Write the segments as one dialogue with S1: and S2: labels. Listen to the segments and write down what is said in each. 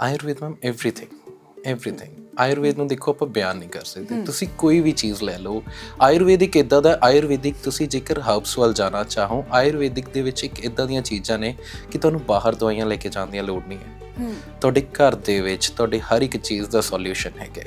S1: Ayurveda ma'am everything everything Ayurveda ਨੂੰ ਦੇਖੋ ਆਪਾਂ ਬਿਆਨ ਨਹੀਂ ਕਰ ਸਕਦੇ ਤੁਸੀਂ ਕੋਈ ਵੀ ਚੀਜ਼ ਲੈ ਲਓ ਆਯੁਰਵੈਦਿਕ ਇਦਾਂ ਦਾ ਆਯੁਰਵੈਦਿਕ ਤੁਸੀਂ ਜੇਕਰ ਹਰਬਸ ਵੱਲ ਜਾਣਾ ਚਾਹੋ ਆਯੁਰਵੈਦਿਕ ਦੇ ਵਿੱਚ ਇੱਕ ਇਦਾਂ ਦੀਆਂ ਚੀਜ਼ਾਂ ਨੇ ਕਿ ਤੁਹਾਨੂੰ ਬਾਹਰ ਦਵਾਈਆਂ ਲੈ ਕੇ ਜਾਣ ਦੀ ਲੋੜ ਨਹੀਂ ਹੈ
S2: ਹੂੰ
S1: ਤੁਹਾਡੇ ਘਰ ਦੇ ਵਿੱਚ ਤੁਹਾਡੇ ਹਰ ਇੱਕ ਚੀਜ਼ ਦਾ ਸੋਲੂਸ਼ਨ ਹੈਗਾ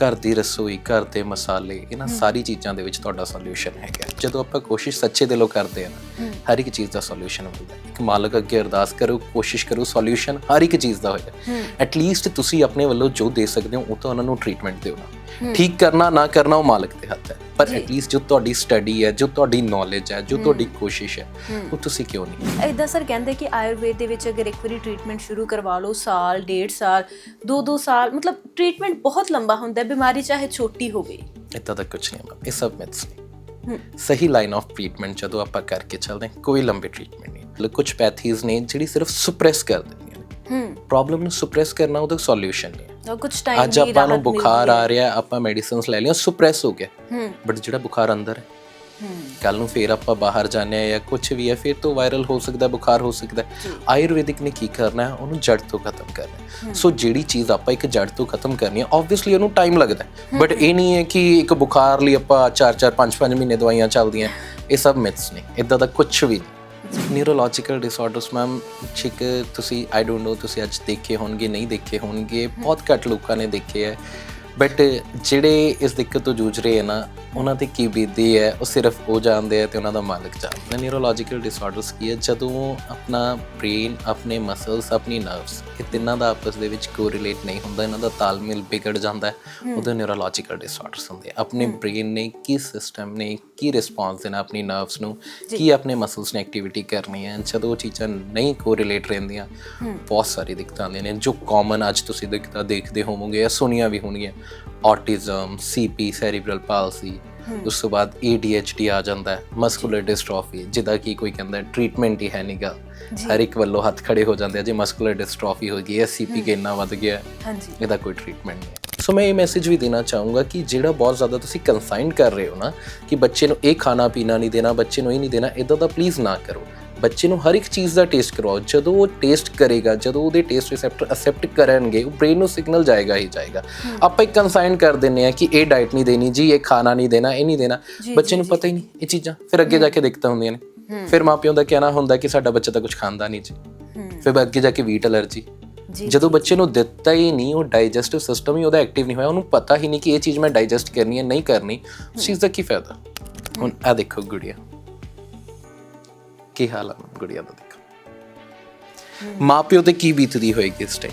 S1: ਘਰ ਦੀ ਰਸੋਈ ਘਰ ਦੇ ਮਸਾਲੇ ਇਹਨਾਂ ਸਾਰੀ ਚੀਜ਼ਾਂ ਦੇ ਵਿੱਚ ਤੁਹਾਡਾ ਸੋਲੂਸ਼ਨ ਹੈਗਾ। ਜਦੋਂ ਆਪਾਂ ਕੋਸ਼ਿਸ਼ ਸੱਚੇ ਦਿਲੋਂ ਕਰਦੇ ਹੂੰ ਹਰ ਇੱਕ ਚੀਜ਼ ਦਾ ਸੋਲੂਸ਼ਨ ਮਿਲਦਾ। ਇੱਕ ਮਾਲਕ ਅੱਗੇ ਅਰਦਾਸ ਕਰੋ ਕੋਸ਼ਿਸ਼ ਕਰੋ ਸੋਲੂਸ਼ਨ ਹਰ ਇੱਕ ਚੀਜ਼ ਦਾ ਹੋਏਗਾ ਐਟਲੀਸਟ ਤੁਸੀਂ ਆਪਣੇ ਵੱਲੋਂ ਜੋ ਦੇ ਸਕਦੇ ਹੋ ਉਹ ਤਾਂ ਉਹਨਾਂ ਨੂੰ ਟ੍ਰੀਟਮੈਂਟ ਦਿਓ ਨਾ। ਠੀਕ ਕਰਨਾ ਨਾ ਕਰਨਾ ਉਹ ਮਾਲਕ ਦੇ ਹੱਥ ਹੈ। ਪਰ। ਐਟਲੀਸਟ ਜੋ ਤੁਹਾਡੀ ਸਟੱਡੀ ਹੈ ਜੋ ਤੁਹਾਡੀ ਨੌਲੇਜ ਹੈ ਜੋ ਤੁਹਾਡੀ ਕੋਸ਼ਿਸ਼ ਹੈ ਉਹ ਤੁਸੀਂ ਕਿਉਂ ਨਹੀਂ
S2: ਇਦਾਂ ਸਰ ਕਹਿੰਦੇ ਕਿ ਆਯੁਰਵੇਦ ਦੇ ਵਿੱਚ ਅਗਰ ਇੱਕ ਵਾਰੀ ਟ੍ਰੀਟਮੈਂਟ ਸ਼ੁਰੂ ਕਰਵਾ ਲਓ ਸਾਲ ਡੇਢ ਸਾਲ ਦੋ ਦੋ ਸਾਲ ਮਤਲਬ ਟ੍ਰੀਟਮੈਂਟ ਬਹੁਤ ਲੰਬਾ ਹੁੰਦਾ ਹੈ ਬਿਮਾਰੀ ਚਾਹੇ ਛੋਟੀ ਹੋਵੇ।
S1: ਇਦਾਂ ਦਾ ਕੁਝ ਨਹੀਂ ਹੈ ਇਹ ਸਭ ਮਿਥਸ ਨੇ। ਸਹੀ ਲਾਈਨ ਆਫ ਟ੍ਰੀਟਮੈਂਟ ਜਦੋਂ ਆਪਾਂ ਕਰਕੇ ਚੱਲਦੇ ਹਾਂ ਕੋਈ ਲੰਬੇ ਟ੍ਰੀਟਮੈਂਟ ਨਹੀਂ ਮਤਲਬ ਕੁਝ ਪੈਥੀਜ਼ ਨੇ ਜਿਹੜੀ ਸਿਰਫ ਸੁਪਰੈਸ ਕਰ ਦਿੰਦੀਆਂ ਨੇ। ਪ੍ਰੋਬਲਮ ਨੂੰ ਸੁਪਰੈਸ ਕਰਨਾ ਉਹਦਾ ਸੋਲੂਸ਼ਨ ਨਹੀਂ।
S2: ਤਾਂ ਕੁਝ ਟਾਈਮ
S1: ਅੱਜ ਆਪਾਂ ਨੂੰ ਬੁਖਾਰ ਆ ਰਿਹਾ ਆਪਾਂ ਮੈਡੀਸਿਨਸ ਲੈ ਲਈਆਂ ਸੁਪਰੈਸ ਹੋ ਗਿਆ।
S2: ਹੂੰ।
S1: ਬਟ ਜਿਹੜਾ ਬੁਖਾਰ ਅੰਦਰ ਹੈ
S2: ਹੂੰ।
S1: ਕੱਲ ਨੂੰ ਫੇਰ ਆਪਾਂ ਬਾਹਰ ਜਾਂਦੇ ਆ ਜਾਂ ਕੁਝ ਵੀ ਹੈ ਫਿਰ ਤੋਂ ਵਾਇਰਲ ਹੋ ਸਕਦਾ ਬੁਖਾਰ ਹੋ ਸਕਦਾ। ਆਯੁਰਵੈਦਿਕ ਨੇ ਕੀ ਕਰਨਾ ਹੈ ਉਹਨੂੰ ਜੜ ਤੋਂ ਖਤਮ ਕਰਨਾ ਸੋ ਜਿਹੜੀ ਚੀਜ਼ ਆਪਾਂ ਇੱਕ ਜੜ ਤੋਂ ਖਤਮ ਕਰਨੀ ਹੈ ਆਬਵੀਅਸਲੀ ਉਹਨੂੰ ਟਾਈਮ ਲੱਗਦਾ ਬਟ ਇਹ ਨਹੀਂ ਹੈ ਕਿ ਇੱਕ ਬੁਖਾਰ ਲਈ ਆਪਾਂ 4-4 5-5 ਮਹੀਨੇ ਦਵਾਈਆਂ ਚੱਲਦੀਆਂ ਇਹ ਸਭ ਮਿਥਸ ਨੇ ਇਦਾਂ ਦਾ ਕੁਝ ਵੀ ਨਹੀਂ। ਨਿਊਰੋਲੋਜੀਕਲ ਡਿਸਆਰਡਰਸ ਮੈਮ ਠੀਕ, ਤੁਸੀਂ ਆਈ ਡੋਨਟ ਨੋ ਤੁਸੀਂ ਅੱਜ ਦੇਖੇ ਹੋਣਗੇ, ਨਹੀਂ ਦੇਖੇ ਹੋਣਗੇ, ਬਹੁਤ ਘੱਟ ਲੋਕਾਂ ਨੇ ਦੇਖੇ ਹੈ। ਬਟ ਜਿਹੜੇ ਇਸ ਦਿੱਕਤ ਤੋਂ ਜੂਝ ਰਹੇ ਹਨ ਨਾ, ਉਹਨਾਂ ਤੇ ਕੀ ਬੀਤਦੀ ਹੈ, ਉਹ ਸਿਰਫ ਉਹ ਜਾਣਦੇ ਆ ਤੇ ਉਹਨਾਂ ਦਾ ਮਾਲਕ ਜਾਣਦਾ ਨਿਊਰੋਲੋਜੀਕਲ ਡਿਸਆਰਡਰਸ ਕੀ ਹੈ? ਜਦੋਂ ਆਪਣਾ ਬ੍ਰੇਨ ਆਪਣੇ ਮਸਲਸ ਆਪਣੀ ਨਰਵਸ ਇਹ ਤਿੰਨਾਂ ਦਾ ਆਪਸ ਦੇ ਵਿੱਚ ਕੋਰਿਲੇਟ ਨਹੀਂ ਹੁੰਦਾ ਇਹਨਾਂ ਦਾ ਤਾਲਮੇਲ ਵਿਗੜ ਜਾਂਦਾ ਹੈ। ਉਹਦੇ ਨਿਊਰੋਲੋਜੀਕਲ ਡਿਸਆਰਡਰਸ ਹੁੰਦੇ ਆਪਣੇ ਬ੍ਰੇਨ ਨੇ ਕੀ ਸਿਸਟਮ ਨੇ ਕੀ ਰਿਸਪੌਂਸ ਦੇਣਾ ਆਪਣੀ ਨਰਵਸ ਨੂੰ? ਕੀ ਆਪਣੇ ਮਸਲਸ ਨੇ ਐਕਟੀਵਿਟੀ ਕਰਨੀ ਹੈ? ਜਦੋਂ ਉਹ ਚੀਜ਼ਾਂ ਨਹੀਂ ਕੋਰਿਲੇਟ ਰਹਿੰਦੀਆਂ ਬਹੁਤ ਸਾਰੀ ਦਿੱਕਤਾਂ ਆਉਂਦੀਆਂ ਨੇ। ਜੋ ਕਾਮਨ ਅੱਜ ਤੁਸੀਂ ਦਿੱਕਤਾਂ ਦੇਖਦੇ ਹੋਵੋਗੇ ਜਾਂ ਸੁਣੀਆਂ ਵੀ ਹੋਣਗੀਆਂ। ਆਟਿਜ਼ਮ ਸੀਪੀ ਸੈਰੀਬਰਲ ਪਾਲਸੀ ਉਸ ਤੋਂ ਬਾਅਦ ADHD ਆ ਜਾਂਦਾ ਹੈ ਮਸਕੂਲਰ ਡਿਸਟ੍ਰੋਫੀ ਜਿਹਦਾ ਕੀ ਕੋਈ ਕਹਿੰਦਾ ਟ੍ਰੀਟਮੈਂਟ ਹੀ ਹੈ ਨਹੀਂਗਾ ਹਰ ਇੱਕ ਵੱਲੋਂ ਹੱਥ ਖੜੇ ਹੋ ਜਾਂਦੇ ਆ ਜੇ ਮਸਕੂਲਰ ਡਿਸਟ੍ਰੋਫੀ ਹੋ ਗਈ ਹੈ ਸੀਪੀ ਕੇ ਇੰਨਾ ਵੱਧ ਗਿਆ
S2: ਹਾਂਜੀ।
S1: ਇਹਦਾ ਕੋਈ ਟ੍ਰੀਟਮੈਂਟ ਨਹੀਂ ਸੋ ਮੈਂ ਇਹ ਮੈਸੇਜ ਵੀ ਦੇਣਾ ਚਾਹੂੰਗਾ ਕਿ ਜਿਹੜਾ ਬਹੁਤ ਜ਼ਿਆਦਾ ਤੁਸੀਂ ਕਨਸਾਈਨ ਕਰ ਰਹੇ ਹੋ ਨਾ ਕਿ ਬੱਚੇ ਨੂੰ ਇਹ ਖਾਣਾ ਪੀਣਾ ਨਹੀਂ ਦੇਣਾ ਬੱਚੇ ਨੂੰ ਇਹ ਨਹੀਂ ਦੇਣਾ ਇਦਾਂ ਦਾ ਪਲੀਜ਼ ਨਾ ਕਰੋ। ਬੱਚੇ ਨੂੰ ਹਰ ਇੱਕ ਚੀਜ਼ ਦਾ ਟੇਸਟ ਕਰਵਾਓ। ਜਦੋਂ ਉਹ ਟੇਸਟ ਕਰੇਗਾ ਜਦੋਂ ਉਹਦੇ ਟੇਸਟ ਰਿਸੈਪਟਰ ਅਸੈਪਟ ਕਰਨਗੇ ਉਹ ਬ੍ਰੇਨ ਨੂੰ ਸਿਗਨਲ ਜਾਏਗਾ ਹੀ ਜਾਏਗਾ। ਆਪਾਂ ਇੱਕ ਕਨਸਾਈਨ ਕਰ ਦਿੰਨੇ ਆ ਕਿ ਇਹ ਡਾਈਟ ਨਹੀਂ ਦੇਣੀ ਜੀ ਇਹ ਖਾਣਾ ਨਹੀਂ ਦੇਣਾ ਇਹ ਨਹੀਂ ਦੇਣਾ। ਬੱਚੇ ਨੂੰ ਪਤਾ ਹੀ ਨਹੀਂ ਇਹ ਚੀਜ਼ਾਂ ਫਿਰ ਅੱਗੇ ਜਾ ਕੇ ਦਿੱਕਤਾਂ ਹੁੰਦੀਆਂ ਨੇ। ਫਿਰ ਮਾਪਿਆਂ ਦਾ ਕਹਿਣਾ ਹੁੰਦਾ ਕਿ ਸਾਡਾ ਬੱਚਾ ਤਾਂ ਕੁਝ ਖਾਂਦਾ ਨਹੀਂ ਜੀ। ਫਿਰ ਅੱਗੇ ਜਾ ਕੇ ਵੀਟ ਅਲਰਜੀ ਜਦੋਂ ਬੱਚੇ ਨੂੰ ਦਿੱਤਾ ਹੀ ਨਹੀਂ ਉਹ ਡਾਈਜੈਸਟਿਵ ਸਿਸਟਮ ਹੀ ਉਹਦਾ ਐਕਟਿਵ ਨਹੀਂ ਹੋਇਆ ਉਹਨੂੰ ਪਤਾ ਹੀ ਨਹੀਂ ਕਿ ਇਹ ਚੀਜ਼ ਮੈਂ ਡਾਈਜੈਸਟ ਕਰਨੀ ਹੈ ਨਹੀਂ ਕਰਨੀ। ਉਸ ਚੀਜ਼ ਦਾ ਕੀ ਫਾਇਦਾ? ਹੁਣ ਆ ਦੇਖੋ ਗੁੜੀਆ। ਕੀ ਹਾਲ ਹੈ ਗੁੜੀਆ ਦਾ ਦੇਖੋ। ਮਾਪਿਓ ਤੇ ਕੀ ਬੀਤਦੀ ਹੋਏਗੀ ਇਸ ਟਾਈਮ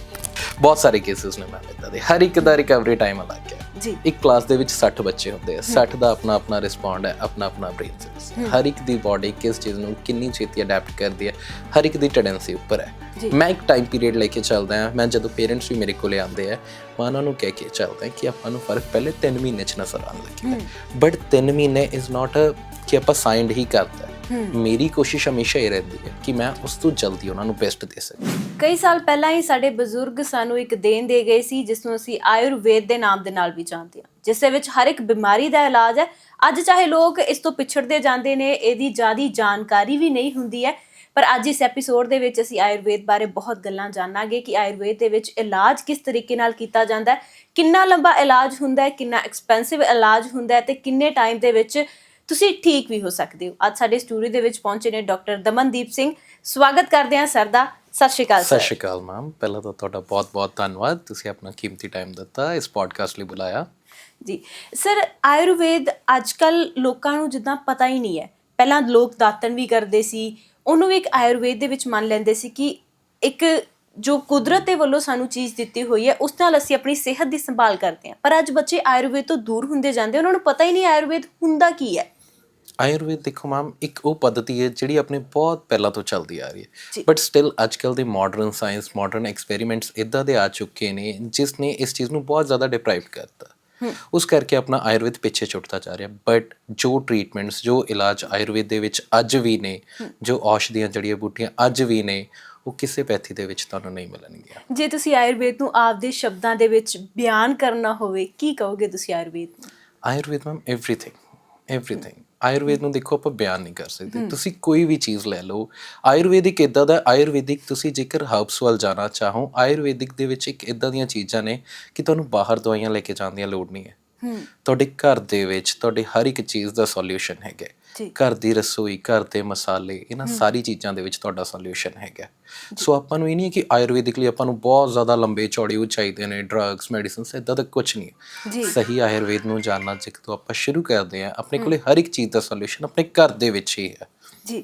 S1: ਬਹੁਤ ਸਾਰੇ ਕੇਸਿਸ ਨੇ ਮੈਂ ਇਦਾਂ ਦੇ। ਹਰ ਇੱਕ ਦਾ ਰਿਕਵਰੀ ਟਾਈਮ ਅਲੱਗ ਹੈ।
S2: ਜੀ।
S1: ਇੱਕ ਕਲਾਸ ਦੇ ਵਿੱਚ 60 ਬੱਚੇ ਹੁੰਦੇ ਆ। 60 ਦਾ ਆਪਣਾ ਆਪਣਾ ਰਿਸਪੌਂਡ ਹੈ ਆਪਣਾ ਆਪਣਾ ਬ੍ਰੇਨ ਸਿਸਟਮ ਹਰ ਇੱਕ ਦੀ ਬਾਡੀ ਕਿਸ ਚੀਜ਼ ਨੂੰ ਕਿੰਨੀ ਛੇਤੀ ਅਡਾਪਟ ਕਰਦੀ ਹੈ ਹਰ ਇੱਕ ਦੀ ਟੈਂਡੈਂਸੀ ਉੱਪਰ। ਹੈ। ਮੈਂ ਇੱਕ ਟਾਈਮ ਪੀਰੀਅਡ ਲੈ ਕੇ ਚੱਲਦਾ ਹਾਂ। ਮੈਂ ਜਦੋਂ ਪੇਰੈਂਟਸ ਵੀ ਮੇਰੇ ਕੋਲੇ ਆਉਂਦੇ ਆ ਮੈਂ ਉਹਨਾਂ ਨੂੰ ਕਹਿ ਕੇ ਚੱਲਦਾ ਕਿ ਆਪਾਂ ਨੂੰ ਫ਼ਰਕ ਪਹਿਲੇ 3 ਮਹੀਨੇ ਚ ਨਜ਼ਰ ਆਉਣ ਲੱਗੇਗਾ ਬਟ 3 ਮਹੀਨੇ ਇਜ਼ ਨਾਟ ਅ ਕਿ ਆਪਾਂ ਸਾਈਨਡ ਹੀ ਕਰਦਾ। ਮੇਰੀ ਕੋਸ਼ਿਸ਼ ਹਮੇਸ਼ਾ ਇਹ ਰਹਿੰਦੀ ਹੈ ਕਿ ਮੈਂ ਉਸ ਤੋਂ ਜਲਦੀ ਉਹਨਾਂ ਨੂੰ ਬੈਸਟ ਦੇ ਸਕਾਂ।
S2: ਕਈ ਸਾਲ ਪਹਿਲਾਂ ਹੀ ਸਾਡੇ ਬਜ਼ੁਰਗ ਸਾਨੂੰ ਇੱਕ ਦੇਣ ਦੇ ਗਏ ਸੀ ਜਿਸ ਨੂੰ ਅਸੀਂ ਆਯੁਰਵੇਦ ਦੇ ਨਾਮ ਦੇ ਨਾਲ ਵੀ ਜਾਣਦੇ ਹਾਂ ਜਿਸ ਦੇ ਵਿੱਚ ਹਰ ਇੱਕ ਬਿਮਾਰੀ ਦਾ ਇਲਾਜ ਹੈ। ਅੱਜ ਚਾਹੇ ਲੋਕ ਇਸ ਤੋਂ ਪਿਛੜਦੇ ਜਾਂਦੇ ਨੇ ਇਹਦੀ ਜ਼ਿਆਦੀ ਜਾਣਕਾਰੀ ਵੀ ਨਹੀਂ ਹੁੰਦੀ ਹੈ ਪਰ ਅੱਜ ਇਸ ਐਪੀਸੋਡ ਦੇ ਵਿੱਚ ਅਸੀਂ ਆਯੁਰਵੇਦ ਬਾਰੇ ਬਹੁਤ ਗੱਲਾਂ ਜਾਣਾਂਗੇ ਕਿ ਆਯੁਰਵੇਦ ਦੇ ਵਿੱਚ ਇਲਾਜ ਕਿਸ ਤਰੀਕੇ ਨਾਲ ਕੀਤਾ ਜਾਂਦਾ ਹੈ ਕਿੰਨਾ ਲੰਬਾ ਇਲਾਜ ਹੁੰਦਾ ਹੈ ਕਿੰਨਾ ਐਕਸਪੈਂਸਿਵ ਇਲਾਜ ਹੁੰਦਾ ਹੈ ਤੇ ਕਿੰਨੇ ਟਾਈਮ ਦੇ ਵਿੱਚ ਤੁਸੀਂ ਠੀਕ ਵੀ ਹੋ ਸਕਦੇ ਹੋ। ਅੱਜ ਸਾਡੇ ਸਟੂਡੀਓ ਦੇ ਵਿੱਚ ਪਹੁੰਚੇ ਨੇ ਡਾਕਟਰ ਦਮਨਦੀਪ ਸਿੰਘ। ਸਵਾਗਤ ਕਰਦੇ ਹਾਂ ਸਰ ਦਾ। ਸਤਿ ਸ਼੍ਰੀ ਅਕਾਲ
S1: ਸਤਿ
S2: ਸਰ
S1: ਅਕਾਲ ਮੈਮ। ਪਹਿਲਾਂ ਤਾਂ ਤੁਹਾਡਾ ਬਹੁਤ-ਬਹੁਤ ਧੰਨਵਾਦ। ਤੁਸੀਂ ਆਪਣਾ ਕੀਮਤੀ ਟਾਈਮ ਦਿੱਤਾ ਇਸ ਪੋਡਕਾਸਟ ਲਈ ਬੁਲਾਇਆ।
S2: ਜੀ। ਸਰ ਆਯੁਰਵੇਦ ਅੱਜਕੱਲ ਲੋਕਾਂ ਨੂੰ ਜਿੱਦਾਂ ਪਤਾ ਹੀ ਨਹੀਂ ਹੈ। ਪਹਿਲਾਂ ਲੋਕ ਦਾਤਨ ਵੀ ਕਰਦੇ ਸੀ। ਉਹਨੂੰ ਵੀ ਇੱਕ ਆਯੁਰਵੇਦ ਦੇ ਵਿੱਚ ਮੰਨ ਲੈਂਦੇ ਸੀ ਕਿ ਇੱਕ ਜੋ ਕੁਦਰਤ ਦੇ ਵੱਲੋਂ ਸਾਨੂੰ ਚੀਜ਼ ਦਿੱਤੀ ਹੋਈ ਹੈ ਉਸ ਨਾਲ ਅਸੀਂ ਆਪਣੀ ਸਿਹਤ ਦੀ ਸੰਭਾਲ ਕਰਦੇ ਹਾਂ। ਪਰ ਅੱਜ ਬੱਚੇ ਆਯੁਰਵੇਦ ਤੋਂ ਦੂਰ ਹੁੰਦੇ ਜਾਂਦੇ ਉਹਨਾਂ ਨੂੰ ਪਤਾ ਹੀ ਨਹੀਂ ਆਯੁਰਵੇਦ ਹੁੰਦਾ ਕੀ ਹੈ।
S1: ਆਯੁਰਵੇਦ ਦੇਖੋ ਮੈਮ ਇੱਕ ਉਹ ਪद्धਤੀ ਹੈ ਜਿਹੜੀ ਆਪਣੇ ਬਹੁਤ ਪਹਿਲਾਂ ਤੋਂ ਚੱਲਦੀ ਆ ਰਹੀ ਹੈ। ਬਟ ਸਟਿਲ ਅੱਜਕੱਲ ਦੇ ਮਾਡਰਨ ਸਾਇੰਸ ਮਾਡਰਨ ਐਕਸਪੈਰੀਮੈਂਟਸ ਇਦਾਂ ਦੇ ਆ ਚੁੱਕੇ ਨੇ ਜਿਸ ਨੇ ਇਸ ਚੀਜ਼ ਨੂੰ ਬਹੁਤ ਜ਼ਿਆਦਾ ਡਿਪਰਾਈਵ ਕਰਤਾ। ਉਸ ਕਰਕੇ ਆਪਣਾ ਆਯੁਰਵੇਦ ਪਿੱਛੇ ਛੁੱਟਦਾ ਜਾ ਰਿਹਾ। ਬਟ ਜੋ ਟ੍ਰੀਟਮੈਂਟਸ ਜੋ ਇਲਾਜ ਆਯੁਰਵੇਦ ਦੇ ਵਿੱਚ ਅੱਜ ਵੀ ਨੇ ਜੋ ਔਸ਼ਧੀਆਂ ਜੜੀਆਂ ਬੂਟੀਆਂ ਅੱਜ ਵੀ ਨੇ ਉਹ ਕਿਸੇ ਪੈਥੀ ਦੇ ਵਿੱਚ ਤੁਹਾਨੂੰ ਨਹੀਂ ਮਿਲਣਗੀਆਂ।
S2: ਜੇ ਤੁਸੀਂ ਆਯੁਰਵੇਦ ਨੂੰ ਆਪਦੇ ਸ਼ਬਦਾਂ ਦੇ ਵਿੱਚ ਬਿਆਨ ਕਰਨਾ ਹੋਵੇ ਕੀ ਕਹੋਗੇ ਤੁਸੀਂ Ayurveda
S1: Ayurveda ma'am everything everything Ayurveda ਨੂੰ ਦੇਖੋ ਆਪਾਂ ਬਿਆਨ ਨਹੀਂ ਕਰ ਸਕਦੇ। ਤੁਸੀਂ ਕੋਈ ਵੀ ਚੀਜ਼ ਲੈ ਲਓ ਆਯੁਰਵੈਦਿਕ ਇਦਾਂ ਦਾ ਆਯੁਰਵੈਦਿਕ ਤੁਸੀਂ ਜੇਕਰ ਹਰਬਸ ਵੱਲ ਜਾਣਾ ਚਾਹੋ ਆਯੁਰਵੈਦਿਕ ਦੇ ਵਿੱਚ ਇੱਕ ਇਦਾਂ ਦੀਆਂ ਚੀਜ਼ਾਂ ਨੇ ਕਿ ਤੁਹਾਨੂੰ ਬਾਹਰ ਦਵਾਈਆਂ ਲੈ ਕੇ ਜਾਣ ਦੀ ਲੋੜ ਨਹੀਂ ਹੈ। ਤੁਹਾਡੇ ਘਰ ਦੇ ਵਿੱਚ ਤੁਹਾਡੇ ਹਰ ਇੱਕ ਚੀਜ਼ ਦਾ ਸੋਲੂਸ਼ਨ ਹੈਗਾ ਘਰ ਦੀ ਰਸੋਈ ਘਰ ਦੇ ਮਸਾਲੇ ਇਹਨਾਂ ਸਾਰੀ ਚੀਜ਼ਾਂ ਦੇ ਵਿੱਚ ਤੁਹਾਡਾ ਸੋਲੂਸ਼ਨ ਹੈਗਾ। ਸੋ ਆਪਾਂ ਨੂੰ ਇਹ ਨਹੀਂ ਕਿ ਆਯੁਰਵੈਦਿਕ ਲਈ ਆਪਾਂ ਨੂੰ ਬਹੁਤ ਜ਼ਿਆਦਾ ਲੰਬੇ ਚੌੜੇ ਉਹ ਚਾਹੀਦੇ ਨੇ ਡਰੱਗਸ ਮੈਡੀਸਿਨਸ ਇਦਾਂ ਦਾ ਕੁਝ ਨਹੀਂ ਸਹੀ ਆਯੁਰਵੇਦ ਨੂੰ ਜਾਣਨਾ ਜਦੋਂ ਆਪਾਂ ਸ਼ੁਰੂ ਕਰਦੇ ਹਾਂ ਆਪਣੇ ਕੋਲੇ ਹਰ ਇੱਕ ਚੀਜ਼ ਦਾ ਸੋਲੂਸ਼ਨ ਆਪਣੇ ਘਰ ਦੇ ਵਿੱਚ ਹੀ ਹੈ।
S2: ਜੀ।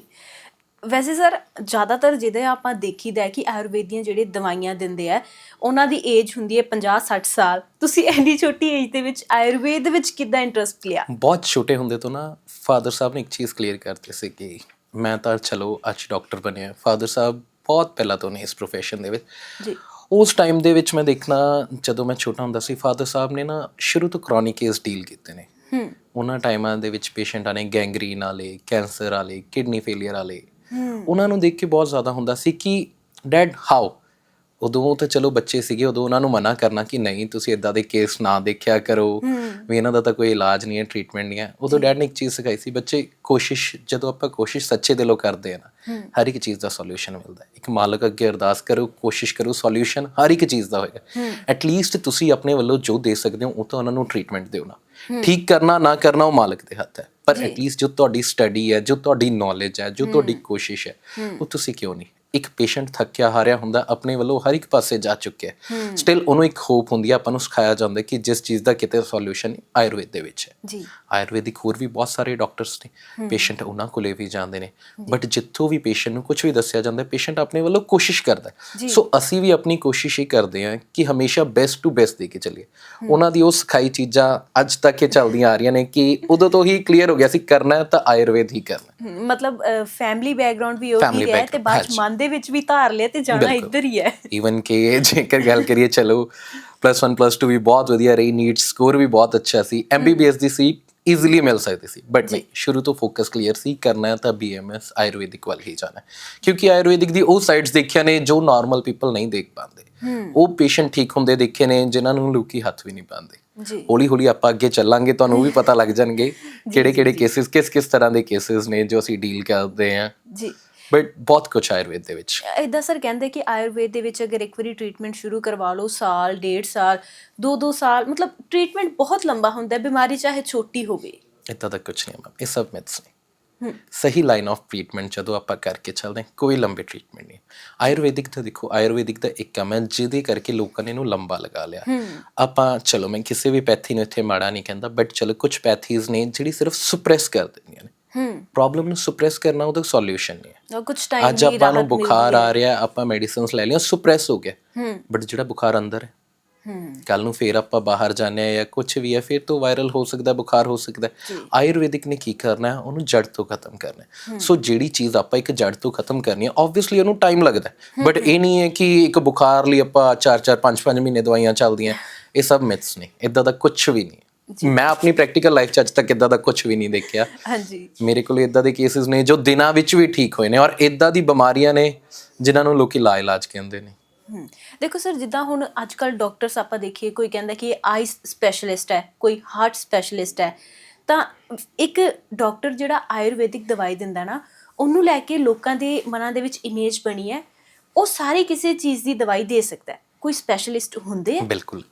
S2: ਵੈਸੇ ਸਰ ਜ਼ਿਆਦਾਤਰ ਜਿਹਦੇ ਆਪਾਂ ਦੇਖੀਦਾ ਹੈ ਕਿ ਆਯੁਰਵੇਦੀਆਂ ਜਿਹੜੇ ਦਵਾਈਆਂ ਦਿੰਦੇ ਆ ਉਹਨਾਂ ਦੀ ਏਜ ਹੁੰਦੀ ਹੈ 50 60 ਸਾਲ। ਤੁਸੀਂ ਇੰਨੀ ਛੋਟੀ ਏਜ ਦੇ ਵਿੱਚ ਆਯੁਰਵੇਦ ਵਿੱਚ ਕਿੱਦਾਂ ਇੰਟਰਸਟ ਲਿਆ?
S1: ਬਹੁਤ ਛੋਟੇ ਹੁੰਦੇ ਤੋਂ ਨਾ ਫਾਦਰ ਸਾਹਿਬ ਨੇ ਇੱਕ ਚੀਜ਼ ਕਲੀਅਰ ਕਰਤੇ ਸੀ ਕਿ ਮੈਂ ਤਾਂ ਚਲੋ ਅੱਜ ਡਾਕਟਰ ਬਣਿਆ। ਫਾਦਰ ਸਾਹਿਬ ਬਹੁਤ ਪਹਿਲਾਂ ਤੋਂ ਨੇ ਇਸ profession ਦੇ ਵਿੱਚ।
S2: ਜੀ।
S1: ਉਸ ਟਾਈਮ ਦੇ ਵਿੱਚ ਮੈਂ ਦੇਖਣਾ ਜਦੋਂ ਮੈਂ ਛੋਟਾ ਹੁੰਦਾ ਸੀ ਫਾਦਰ ਸਾਹਿਬ ਨੇ ਨਾ ਸ਼ੁਰੂ ਤੋਂ ਕ੍ਰੋਨਿਕ ਕੇਸ ਡੀਲ ਕੀਤੇ ਨੇ।
S2: ਹੂੰ।
S1: ਉਹਨਾਂ ਟਾਈਮਾਂ ਦੇ ਵਿੱਚ ਪੇਸ਼ੈਂਟਾਂ ਨੇ ਗੈਂਗਰੀਨ ਵਾਲੇ ਕੈਂਸਰ ਵਾਲੇ ਕਿਡਨੀ ਫੇਲਿਅਰ ਵਾਲੇ ਉਹਨਾਂ ਨੂੰ ਦੇਖ ਕੇ ਬਹੁਤ ਜ਼ਿਆਦਾ ਹੁੰਦਾ ਸੀ ਕਿ ਡੈਡ ਹਾਊ ਉਦੋਂ ਤਾਂ ਚਲੋ ਬੱਚੇ ਸੀਗੇ ਉਦੋਂ ਉਹਨਾਂ ਨੂੰ ਮਨਾ ਕਰਨਾ ਕਿ ਨਹੀਂ ਤੁਸੀਂ ਇਦਾਂ ਦੇ ਕੇਸ ਨਾ ਦੇਖਿਆ ਕਰੋ। ਵੀ ਇਹਨਾਂ ਦਾ ਤਾਂ ਕੋਈ ਇਲਾਜ ਨਹੀਂ ਹੈ ਟ੍ਰੀਟਮੈਂਟ ਨਹੀਂ ਹੈ। ਉਦੋਂ ਡੈਡ ਨੇ ਇੱਕ ਚੀਜ਼ ਸਿਖਾਈ ਸੀ ਬੱਚੇ ਕੋਸ਼ਿਸ਼ ਜਦੋਂ ਆਪਾਂ ਕੋਸ਼ਿਸ਼ ਸੱਚੇ ਦਿਲੋਂ ਕਰਦੇ ਆ ਨਾ ਹਰ ਇੱਕ ਚੀਜ਼ ਦਾ ਸੋਲੂਸ਼ਨ ਮਿਲਦਾ ਹੈ। ਇੱਕ ਮਾਲਕ ਅੱਗੇ ਅਰਦਾਸ ਕਰੋ ਕੋਸ਼ਿਸ਼ ਕਰੋ ਸੋਲੂਸ਼ਨ ਹਰ ਇੱਕ ਚੀਜ਼ ਦਾ ਹੋਏਗਾ। ਐਟਲੀਸਟ ਤੁਸੀਂ ਆਪਣੇ ਵੱਲੋਂ ਜੋ ਦੇ ਸਕਦੇ ਹੋ ਉਹ ਤਾਂ ਉਹਨਾਂ ਨੂੰ ਟ੍ਰੀਟਮੈਂਟ ਦਿਓ ਨਾ। ਠੀਕ ਕਰਨਾ ਨਾ ਕਰਨਾ ਉਹ ਮਾਲਕ ਦੇ ਹੱਥ ਹੈ। ਪਰ ਐਟਲੀਸਟ ਜੋ ਤੁਹਾਡੀ ਸਟੱਡੀ ਹੈ ਜੋ ਤੁਹਾਡੀ ਨੌਲੇਜ ਹੈ ਜੋ ਤੁਹਾਡੀ ਕੋਸ਼ਿਸ਼ ਹੈ। ਉਹ ਤੁਸੀਂ ਕਿਉਂ ਨਹੀਂ? ਇੱਕ ਪੇਸ਼ੈਂਟ ਥੱਕਿਆ ਹਾਰਿਆ ਹੁੰਦਾ ਆਪਣੇ ਵੱਲੋਂ ਹਰ ਇੱਕ ਪਾਸੇ ਜਾ ਚੁੱਕਿਆ ਹੈ। ਸਟਿਲ ਉਹਨੂੰ ਇੱਕ ਹੋਪ ਹੁੰਦੀ ਹੈ ਆਪਾਂ ਨੂੰ ਸਿਖਾਇਆ ਜਾਂਦਾ ਕਿ ਜਿਸ ਚੀਜ਼ ਦਾ ਕਿਤੇ ਸੋਲੂਸ਼ਨ ਆਯੁਰਵੇਦ ਦੇ ਵਿੱਚ ਹੈ।
S2: ਜੀ।
S1: ਆਯੁਰਵੈਦਿਕ ਹੋਰ ਵੀ ਬਹੁਤ ਸਾਰੇ ਡਾਕਟਰਸ ਨੇ ਪੇਸ਼ੈਂਟ ਉਹਨਾਂ ਕੋਲੇ ਵੀ ਜਾਂਦੇ ਨੇ। ਬਟ ਜਿੱਥੋਂ ਵੀ ਪੇਸ਼ੈਂਟ ਨੂੰ ਕੁਝ ਵੀ ਦੱਸਿਆ ਜਾਂਦਾ ਪੇਸ਼ੈਂਟ ਆਪਣੇ ਵੱਲੋਂ ਕੋਸ਼ਿਸ਼ ਕਰਦਾ ਸੋ ਅਸੀਂ ਵੀ ਆਪਣੀ ਕੋਸ਼ਿਸ਼ ਹੀ ਕਰਦੇ ਹਾਂ ਕਿ ਹਮੇਸ਼ਾ ਬੈਸਟ ਟੂ ਬੈਸਟ ਦੇ ਕੇ ਚੱਲੀਏ। ਉਹਨਾਂ ਦੀ ਉਹ ਸਿਖਾਈ ਚੀਜ਼ਾਂ ਅੱਜ ਤੱਕ ਇਹ ਚੱਲਦੀਆਂ ਆ ਰਹੀਆਂ ਨੇ ਕਿ ਉਦੋਂ ਤੋਂ ਹੀ ਕਲੀਅਰ ਹੋ ਗਿਆ ਸੀ ਕਰਨਾ ਹੈ ਤਾਂ ਆਯੁਰਵੇਦ ਹੀ ਕਰਨਾ
S2: ਮਤਲਬ ਫੈਮਿਲੀ ਬੈਕਗ੍ਰਾਉਂਡ ਵੀ ਉਹੀ ਹੈ ਤੇ ਬਾਅਦ 'ਚ
S1: ਹਾਂਜੀ।
S2: ਮਨ ਦੇ ਵਿੱਚ ਵੀ ਧਾਰ ਲਿਆ ਤੇ ਜਾਣਾ। ਇੱਧਰ ਹੀ ਹੈ।
S1: ਈਵਨ ਕਿ ਜੇਕਰ ਗੱਲ ਕਰੀਏ ਚਲੋ ਪਲੱਸ 1 ਪਲੱਸ 2 ਵੀ ਬਹੁਤ ਵਧੀਆ ਰਹੀ ਨੀਟ ਸਕੋਰ ਵੀ ਬਹੁਤ ਅੱਛਾ ਸੀ। ਐਮਬੀਬੀਐਸ ਦੀ ਸੀਟ ਈਜ਼ੀਲੀ ਮਿਲ ਸਕਦੀ ਸੀ। ਬਟ ਨਹੀਂ ਸ਼ੁਰੂ ਤੋਂ ਫੋਕਸ ਕਲੀਅਰ ਸੀ ਕਰਨਾ ਹੈ ਤਾਂ ਬੀਐਮਐਸ ਆਯੁਰਵੈਦਿਕ ਵੱਲ ਹੀ ਜਾਣਾ। ਕਿਉਂਕਿ ਆਯੁਰਵੈਦਿਕ ਦੀ ਉਹ ਸਾਈਡਸ ਦੇਖਿਆ ਨੇ ਜੋ ਨਾਰਮਲ ਪੀਪਲ ਨਹੀਂ ਦੇਖ ਪਾਉਂਦੇ। ਉਹ ਪੇਸ਼ੈਂਟ ਠੀਕ ਹੁੰਦੇ ਦੇਖੇ ਨੇ ਜਿਨ੍ਹਾਂ ਨੂੰ ਲੋਕੀ ਹੱਥ ਵੀ ਨਹੀਂ ਪਾਉਂਦੇ।
S2: ਜੀ।
S1: ਹੌਲੀ ਹੌਲੀ ਆਪਾਂ ਅੱਗੇ ਚੱਲਾਂਗੇ ਤੁਹਾਨੂੰ ਵੀ ਪਤਾ ਲੱਗ ਜਾਣਗੇ ਕਿਹੜੇ ਕਿਹੜੇ ਕੇਸਿਸ ਕਿਸ ਕਿਸ ਤਰ੍ਹਾਂ ਦੇ ਕੇਸਿਸ ਨੇ ਜੋ ਅਸੀਂ ਡੀਲ ਕਰਦੇ ਹਾਂ।
S2: ਜੀ।
S1: ਬਟ ਬਹੁਤ ਕੁਝ ਆਯੁਰਵੇਦ ਦੇ ਵਿੱਚ।
S2: ਇਦਾਂ ਸਰ ਕਹਿੰਦੇ ਕਿ ਆਯੁਰਵੇਦ ਦੇ ਵਿੱਚ ਅਗਰ ਇੱਕ ਵਾਰੀ ਟ੍ਰੀਟਮੈਂਟ ਸ਼ੁਰੂ ਕਰਵਾ ਲਓ ਸਾਲ ਡੇਢ ਸਾਲ ਦੋ ਦੋ ਸਾਲ ਮਤਲਬ ਟ੍ਰੀਟਮੈਂਟ ਬਹੁਤ ਲੰਬਾ ਹੁੰਦਾ ਹੈ ਬਿਮਾਰੀ ਚਾਹੇ ਛੋਟੀ ਹੋਵੇ।
S1: ਇੱਦਾਂ ਦਾ ਕੁਝ ਨਹੀਂ ਮੈਮ ਇਹ ਸਭ ਮਿਥਸ ਨੇ। ਸਹੀ ਲਾਈਨ ਆਫ ਟ੍ਰੀਟਮੈਂਟ ਜਦੋਂ ਆਪਾਂ ਕਰਕੇ ਚੱਲਦੇ ਹਾਂ ਕੋਈ ਲੰਬੇ ਟ੍ਰੀਟਮੈਂਟ ਨਹੀਂ। ਆਯੁਰਵੈਦਿਕ ਤਾਂ ਦੇਖੋ ਆਯੁਰਵੈਦਿਕ ਦਾ ਇੱਕ ਕੰਮ ਹੈ ਜਿਹਦੇ ਕਰਕੇ ਲੋਕਾਂ ਨੇ ਇਹਨੂੰ ਲੰਬਾ ਲਗਾ ਲਿਆ। ਆਪਾਂ ਚਲੋ ਮੈਂ ਕਿਸੇ ਵੀ ਪੈਥੀ ਨੂੰ ਇੱਥੇ ਮਾੜਾ ਨਹੀਂ ਕਹਿੰਦਾ ਬਟ ਚਲੋ ਕੁਝ ਪੈਥੀਜ਼ ਨੇ ਜਿਹੜੀ ਸਿਰਫ ਸੁਪਰੈਸ ਕਰ ਦਿੰਦੀਆਂ ਨੇ।
S2: ਹਮ
S1: ਪ੍ਰੋਬਲਮ ਨੂੰ ਸੁਪਰੈਸ ਕਰਨਾ ਉਹਦਾ ਸੋਲੂਸ਼ਨ ਨਹੀਂ ਹੈ।
S2: ਉਹ ਕੁਝ ਟਾਈਮ
S1: ਅੱਜ ਆਪਾਂ ਨੂੰ ਬੁਖਾਰ ਆ ਰਿਹਾ ਆਪਾਂ ਮੈਡੀਸਿਨਸ ਲੈ ਲਈਆਂ ਸੁਪਰੈਸ ਹੋ ਗਿਆ।
S2: ਹਮ
S1: ਬਟ ਜਿਹੜਾ ਬੁਖਾਰ ਅੰਦਰ ਹੈ
S2: ਹਮ
S1: ਕੱਲ ਨੂੰ ਫੇਰ ਆਪਾਂ ਬਾਹਰ ਜਾਂਦੇ ਆ ਜਾਂ ਕੁਝ ਵੀ ਹੈ ਫਿਰ ਤੋਂ ਵਾਇਰਲ ਹੋ ਸਕਦਾ ਬੁਖਾਰ ਹੋ ਸਕਦਾ। ਹੈ। ਆਯੁਰਵੈਦਿਕ ਨੇ ਕੀ ਕਰਨਾ ਹੈ? ਉਹਨੂੰ ਜੜ ਤੋਂ ਖਤਮ ਕਰਨਾ ਹੈ। ਸੋ ਜਿਹੜੀ ਚੀਜ਼ ਆਪਾਂ ਇੱਕ ਜੜ ਤੋਂ ਖਤਮ ਕਰਨੀ ਹੈ ਆਬਵੀਅਸਲੀ ਉਹਨੂੰ ਟਾਈਮ ਲੱਗਦਾ ਬਟ ਇਹ ਨਹੀਂ ਹੈ ਕਿ ਇੱਕ ਬੁਖਾਰ ਲਈ ਆਪਾਂ 4-4 5-5 ਮਹੀਨੇ ਦਵਾਈਆਂ ਚੱਲਦੀਆਂ। ਇਹ ਸਭ ਮਿਥਸ ਨੇ। ਇਦਾਂ ਦਾ ਕੁਝ ਵੀ ਨਹੀਂ ਹੈ। ਮੈਂ ਆਪਣੀ ਪ੍ਰੈਕਟੀਕਲ ਲਾਈਫ 'ਚ ਅੱਜ ਤੱਕ ਇਦਾਂ ਦਾ ਕੁਝ ਵੀ ਨਹੀਂ ਦੇਖਿਆ।
S2: ਹਾਂਜੀ।
S1: ਮੇਰੇ ਕੋਲ ਇਦਾਂ ਦੇ ਕੇਸਿਸ ਨੇ ਜੋ ਦਿਨਾਂ ਵਿੱਚ ਵੀ ਠੀਕ ਹੋਏ ਨੇ ਔਰ ਇਦਾਂ ਦੀ ਬਿਮਾਰੀਆਂ ਨੇ ਜਿਨ੍ਹਾਂ ਨੂੰ ਲੋਕੀ ਲਾ ਇਲਾਜ ਕਹਿੰਦੇ ਨੇ।
S2: ਦੇਖੋ ਸਰ ਜਿੱਦਾਂ ਹੁਣ ਅੱਜ ਕੱਲ ਡਾਕਟਰਸ ਆਪਾਂ ਦੇਖੀਏ ਕੋਈ ਕਹਿੰਦਾ ਕਿ ਆਈ ਸਪੈਸ਼ਲਿਸਟ ਹੈ ਕੋਈ ਹਾਰਟ ਸਪੈਸ਼ਲਿਸਟ ਹੈ ਤਾਂ ਇੱਕ ਡਾਕਟਰ ਜਿਹੜਾ ਆਯੁਰਵੈਦਿਕ ਦਵਾਈ ਦਿੰਦਾ ਨਾ ਉਹਨੂੰ ਲੈ ਕੇ ਲੋਕਾਂ ਦੇ ਮਨਾਂ ਦੇ ਵਿੱਚ ਇਮੇਜ ਬਣੀ ਹੈ ਉਹ ਸਾਰੀ ਕਿਸੇ ਚੀਜ਼ ਦੀ ਦਵਾਈ ਦੇ ਸਕਦਾ ਹੈ। ਕੋਈ ਸਪੈਸ਼ਲਿਸਟ ਹੁੰਦੇ ਆ
S1: ਬਿਲਕੁਲ।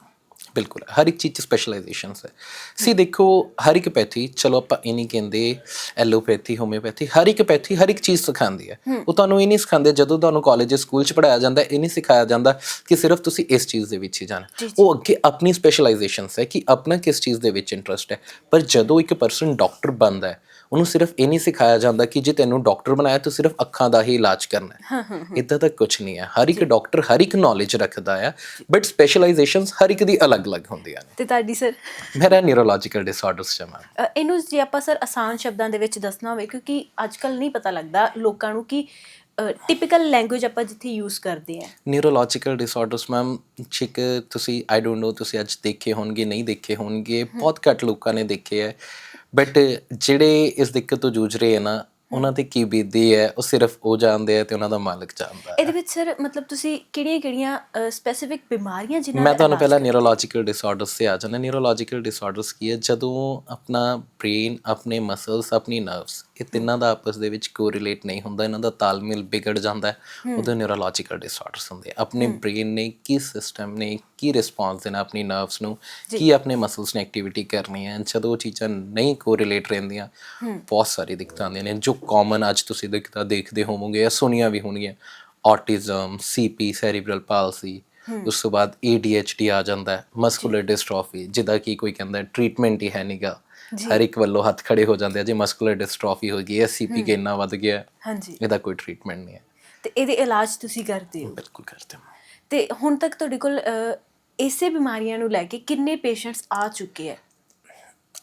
S1: ਬਿਲਕੁਲ ਹਰ ਇੱਕ ਚੀਜ਼ ਚ ਸਪੈਸ਼ਲਾਈਜੇਸ਼ਨਸ ਹੈ। ਸੀ ਦੇਖੋ ਹਰ ਇੱਕ ਪੈਥੀ ਚਲੋ ਆਪਾਂ ਇਹ ਨਹੀਂ ਕਹਿੰਦੇ ਐਲੋਪੈਥੀ ਹੋਮਿਓਪੈਥੀ ਹਰ ਇੱਕ ਪੈਥੀ ਹਰ ਇੱਕ ਚੀਜ਼ ਸਿਖਾਉਂਦੀ ਹੈ। ਉਹ ਤੁਹਾਨੂੰ ਇਹ ਨਹੀਂ ਸਿਖਾਉਂਦੇ ਜਦੋਂ ਤੁਹਾਨੂੰ ਕਾਲਜ ਸਕੂਲ ਚ ਪੜਾਇਆ ਜਾਂਦਾ ਇਹ ਨਹੀਂ ਸਿਖਾਇਆ ਜਾਂਦਾ ਕਿ ਸਿਰਫ ਤੁਸੀਂ ਇਸ ਚੀਜ਼ ਦੇ ਵਿੱਚ ਹੀ ਜਾਣਾ। ਉਹ ਅੱਗੇ ਆਪਣੀ ਸਪੈਸ਼ਲਾਈਜੇਸ਼ਨਸ ਹੈ ਕਿ ਆਪਣਾ ਕਿਸ ਚੀਜ਼ ਦੇ ਵਿੱਚ ਇੰਟਰਸਟ ਹੈ। ਪਰ ਜਦੋਂ ਇੱਕ ਪਰਸਨ ਡਾਕਟਰ ਬਣਦਾ ਹੈ ਉਹਨੂੰ ਸਿਰਫ ਇਹ ਨਹੀਂ ਸਿਖਾਇਆ ਜਾਂਦਾ ਕਿ ਜੇ ਤੈਨੂੰ ਡਾਕਟਰ ਬਣਾਇਆ ਤੂੰ ਸਿਰਫ ਅੱਖਾਂ ਦਾ ਹੀ ਇਲਾਜ ਕਰਨਾ ਹੈ। ਇਦਾਂ ਤਾਂ ਕੁਝ ਨਹੀਂ ਹੈ। ਹਰ ਇੱਕ ਡਾਕਟਰ ਹਰ ਇੱਕ ਨੌਲੇਜ ਰੱਖਦਾ ਹੈ ਬਟ ਸਪੈਸ਼ਲਾਈਜੇਸ਼ਨਸ ਹਰ ਇੱਕ ਦੀ ਅਲੱਗ-ਅਲੱਗ ਹੁੰਦੀਆਂ ਨੇ।
S2: ਤੇ ਤੁਹਾਡੀ ਸਰ
S1: ਮੇਰਾ ਨਿਊਰੋਲੋਜੀਕਲ ਡਿਸਆਰਡਰਸ ਚ ਮੈਂ
S2: ਇਹਨੂੰ ਜੇ ਆਪਾਂ ਸਰ ਆਸਾਨ ਸ਼ਬਦਾਂ ਦੇ ਵਿੱਚ ਦੱਸਣਾ ਹੋਵੇ ਕਿਉਂਕਿ ਅੱਜ ਕੱਲ ਨਹੀਂ ਪਤਾ ਲੱਗਦਾ ਲੋਕਾਂ ਨੂੰ ਕਿ ਟਿਪੀਕਲ ਲੈਂਗੁਏਜ ਆਪਾਂ ਜਿੱਥੇ ਯੂਜ਼ ਕਰਦੇ ਆ।
S1: ਨਿਊਰੋਲੋਜੀਕਲ ਡਿਸਆਰਡਰਸ ਮੈਮ ਚਿਕ ਤੁਸੀਂ ਆਈ ਡੋਨਟ ਨੋ ਤੁਸੀਂ ਅੱਜ ਦੇਖੇ ਹੋਣਗੇ ਨਹੀਂ ਦੇਖੇ ਹੋਣਗੇ ਬਹੁਤ ਘੱਟ ਲੋਕਾਂ ਨੇ ਦੇਖੇ ਹੈ ਬਟ ਜਿਹੜੇ ਇਸ ਦਿੱਕਤ ਤੋਂ ਜੂਝ ਰਹੇ ਹੈ ਨਾ ਉਹਨਾਂ ਤੇ ਕੀ ਬੀਤਦੀ ਹੈ ਉਹ ਸਿਰਫ ਉਹ ਜਾਣਦੇ ਆ ਤੇ ਉਹਨਾਂ ਦਾ ਮਾਲਕ ਜਾਣਦਾ ਹੈ।
S2: ਇਹਦੇ ਵਿੱਚ ਸਰ ਮਤਲਬ ਤੁਸੀਂ ਕਿਹੜੀਆਂ-ਕਿਹੜੀਆਂ ਸਪੈਸੀਫਿਕ ਬਿਮਾਰੀਆਂ ਜਿਨ੍ਹਾਂ
S1: ਮੈਂ ਤੁਹਾਨੂੰ ਪਹਿਲਾਂ ਨਿਊਰੋਲੋਜੀਕਲ ਡਿਸਆਰਡਰਸ ਤੇ ਆ ਜਾਣਾ ਨਿਊਰੋਲੋਜੀਕਲ ਡਿਸਆਰਡਰਸ ਕੀ ਹੈ? ਜਦੋਂ ਆਪਣਾ ਬ੍ਰੇਨ ਆਪਣੇ ਮਸਲਸ ਆਪਣੀ ਨਰਵਸ ਇਹ ਤਿੰਨਾਂ ਦਾ ਆਪਸ ਦੇ ਵਿੱਚ ਕੋਰਿਲੇਟ ਨਹੀਂ ਹੁੰਦਾ ਇਹਨਾਂ ਦਾ ਤਾਲਮੇਲ ਵਿਗੜ ਜਾਂਦਾ ਹੈ ਉਹਦੇ ਨਿਊਰੋਲੋਜੀਕਲ ਡਿਸਆਰਡਰਸ ਹੁੰਦੇ ਆ। ਆਪਣੇ ਬ੍ਰੇਨ ਨੇ ਕੀ ਸਿਸਟਮ ਨੇ ਕੀ ਰਿਸਪੌਂਸ ਦੇਣਾ ਆਪਣੀ ਨਰਵਸ ਨੂੰ ਕੀ ਆਪਣੇ ਮਸਲਸ ਨੇ ਐਕਟੀਵਿਟੀ ਕਰਨੀ ਹੈ ਜਦੋਂ ਉਹ ਚੀਜ਼ਾਂ ਨਹੀਂ ਕੋਰਿਲੇਟ ਰਹਿੰਦੀਆਂ ਬਹੁਤ ਸਾਰੀ ਦਿੱਕਤਾਂ ਆਉਂਦੀਆਂ ਨੇ ਜੋ ਕਾਮਨ ਅੱਜ ਤੁਸੀਂ ਦਿੱਕਤਾਂ ਦੇਖਦੇ ਹੋਵੋਗੇ ਜਾਂ ਸੁਣੀਆਂ ਵੀ ਹੋਣਗੀਆਂ ਆਟਿਜ਼ਮ ਸੀਪੀ ਸੈਰੀਬਰਲ ਪਾਲਸੀ ਉਸ ਤੋਂ ਬਾਅਦ ADHD ਆ ਜਾਂਦਾ ਹੈ ਮਸਕੂਲਰ ਡਿਸਟ੍ਰੋਫੀ ਜਿਹਦਾ ਕੀ ਕੋਈ ਕਹਿੰਦਾ ਟ੍ਰੀਟਮੈਂਟ ਹੀ ਹੈ ਨਹੀਂਗਾ ਹਰ ਇੱਕ ਵੱਲੋਂ ਹੱਥ ਖੜੇ ਹੋ ਜਾਂਦੇ ਆ ਜੇ ਮਸਕੂਲਰ ਡਿਸਟ੍ਰੋਫੀ ਹੋ ਗਈ ਹੈ। ਸੀਪੀ ਇੰਨਾ ਵੱਧ ਗਿਆ
S2: ਹਾਂਜੀ।
S1: ਇਹਦਾ ਕੋਈ ਟ੍ਰੀਟਮੈਂਟ ਨਹੀਂ ਹੈ।
S2: ਤੇ ਇਹਦੇ ਇਲਾਜ ਤੁਸੀਂ ਕਰਦੇ ਹੋ?
S1: ਬਿਲਕੁਲ ਕਰਦੇ ਹਾਂ।
S2: ਤੇ ਹੁਣ ਤੱਕ ਤੁਹਾਡੇ ਕੋਲ ਇਸੇ ਬਿਮਾਰੀਆਂ ਨੂੰ ਲੈ ਕੇ ਕਿੰਨੇ ਪੇਸ਼ੈਂਟਸ ਆ ਚੁੱਕੇ ਹੈ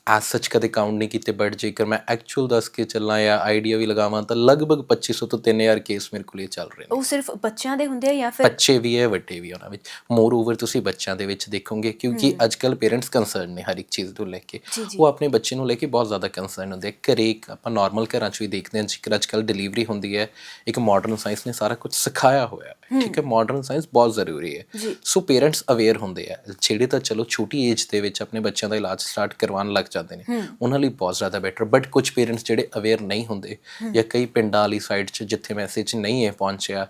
S1: ਐਸ ਸੱਚ ਕਦੇ ਕਾਊਂਟ ਨਹੀਂ ਕੀਤੇ ਬਟ ਜੇਕਰ ਮੈਂ ਐਕਚੁਅਲ ਦੱਸ ਕੇ ਚੱਲਾਂ ਜਾਂ ਆਈਡੀਆ ਵੀ ਲਗਾਵਾਂ ਤਾਂ ਲਗਭਗ 2500 ਤੋਂ 3000 ਕੇਸ ਮੇਰੇ ਕੋਲ ਚੱਲ ਰਹੇ ਨੇ।
S2: ਉਹ ਸਿਰਫ ਬੱਚਿਆਂ ਦੇ ਹੁੰਦੇ ਆ ਜਾਂ ਫਿਰ
S1: ਬੱਚੇ ਵੀ ਹੈ ਵੱਡੇ ਵੀ ਉਹਨਾਂ ਵਿੱਚ। ਮੋਰ ਓਵਰ ਤੁਸੀਂ ਬੱਚਿਆਂ ਦੇ ਵਿੱਚ ਦੇਖੋਗੇ ਕਿਉਂਕਿ ਅੱਜਕੱਲ ਪੇਰੈਂਟਸ ਕੰਸਰਨ ਨੇ ਹਰ ਇੱਕ ਚੀਜ਼ ਨੂੰ ਲੈ ਕੇ। ਉਹ ਆਪਣੇ ਬੱਚੇ ਨੂੰ ਲੈ ਕੇ ਬਹੁਤ ਜ਼ਿਆਦਾ ਕੰਸਰਨ ਹੁੰਦੇ ਆ। ਘਰੇ ਇੱਕ ਆਪਾਂ ਨਾਰਮਲ ਘਰਾਂ 'ਚ ਵੀ ਦੇਖਦੇ ਹਾਂ ਜੇਕਰ ਅੱਜਕੱਲ ਡਿਲੀਵਰੀ ਹੁੰਦੀ ਹੈ ਇੱਕ ਮਾਡਰਨ ਸਾਇੰਸ ਨੇ ਸਾਰਾ ਕੁਝ ਸਿਖਾਇਆ ਹੋਇਆ ਹੈ। ਠੀਕ ਹੈ ਮਾਡਰਨ ਸਾਇੰਸ ਬਹੁਤ ਜ਼ਰੂਰੀ ਹੈ। ਸੋ ਪੇਰੈਂਟਸ ਅਵੇਅਰ ਹੁੰਦੇ ਆ। ਜਿਹੜੇ ਤਾਂ ਚਲੋ ਛੋਟੀ ਏਜ ਦੇ ਵਿੱਚ ਆਪਣੇ ਬੱਚਿਆਂ ਦਾ ਇਲਾਜ ਸਟਾਰਟ ਕਰਵਾਉਣ ਲੱਗ ਜਾਂਦੇ ਨੇ। ਉਹਨਾਂ ਲਈ ਬਹੁਤ ਜ਼ਿਆਦਾ ਬੈਟਰ ਬਟ ਕੁਝ ਪੇਰੈਂਟਸ ਜਿਹੜੇ ਅਵੇਅਰ ਨਹੀਂ ਹੁੰਦੇ ਜਾਂ ਕਈ ਪਿੰਡਾਂ ਵਾਲੀ ਸਾਈਡ 'ਚ ਜਿੱਥੇ ਮੈਸੇਜ ਨਹੀਂ ਹੈ ਪਹੁੰਚਿਆ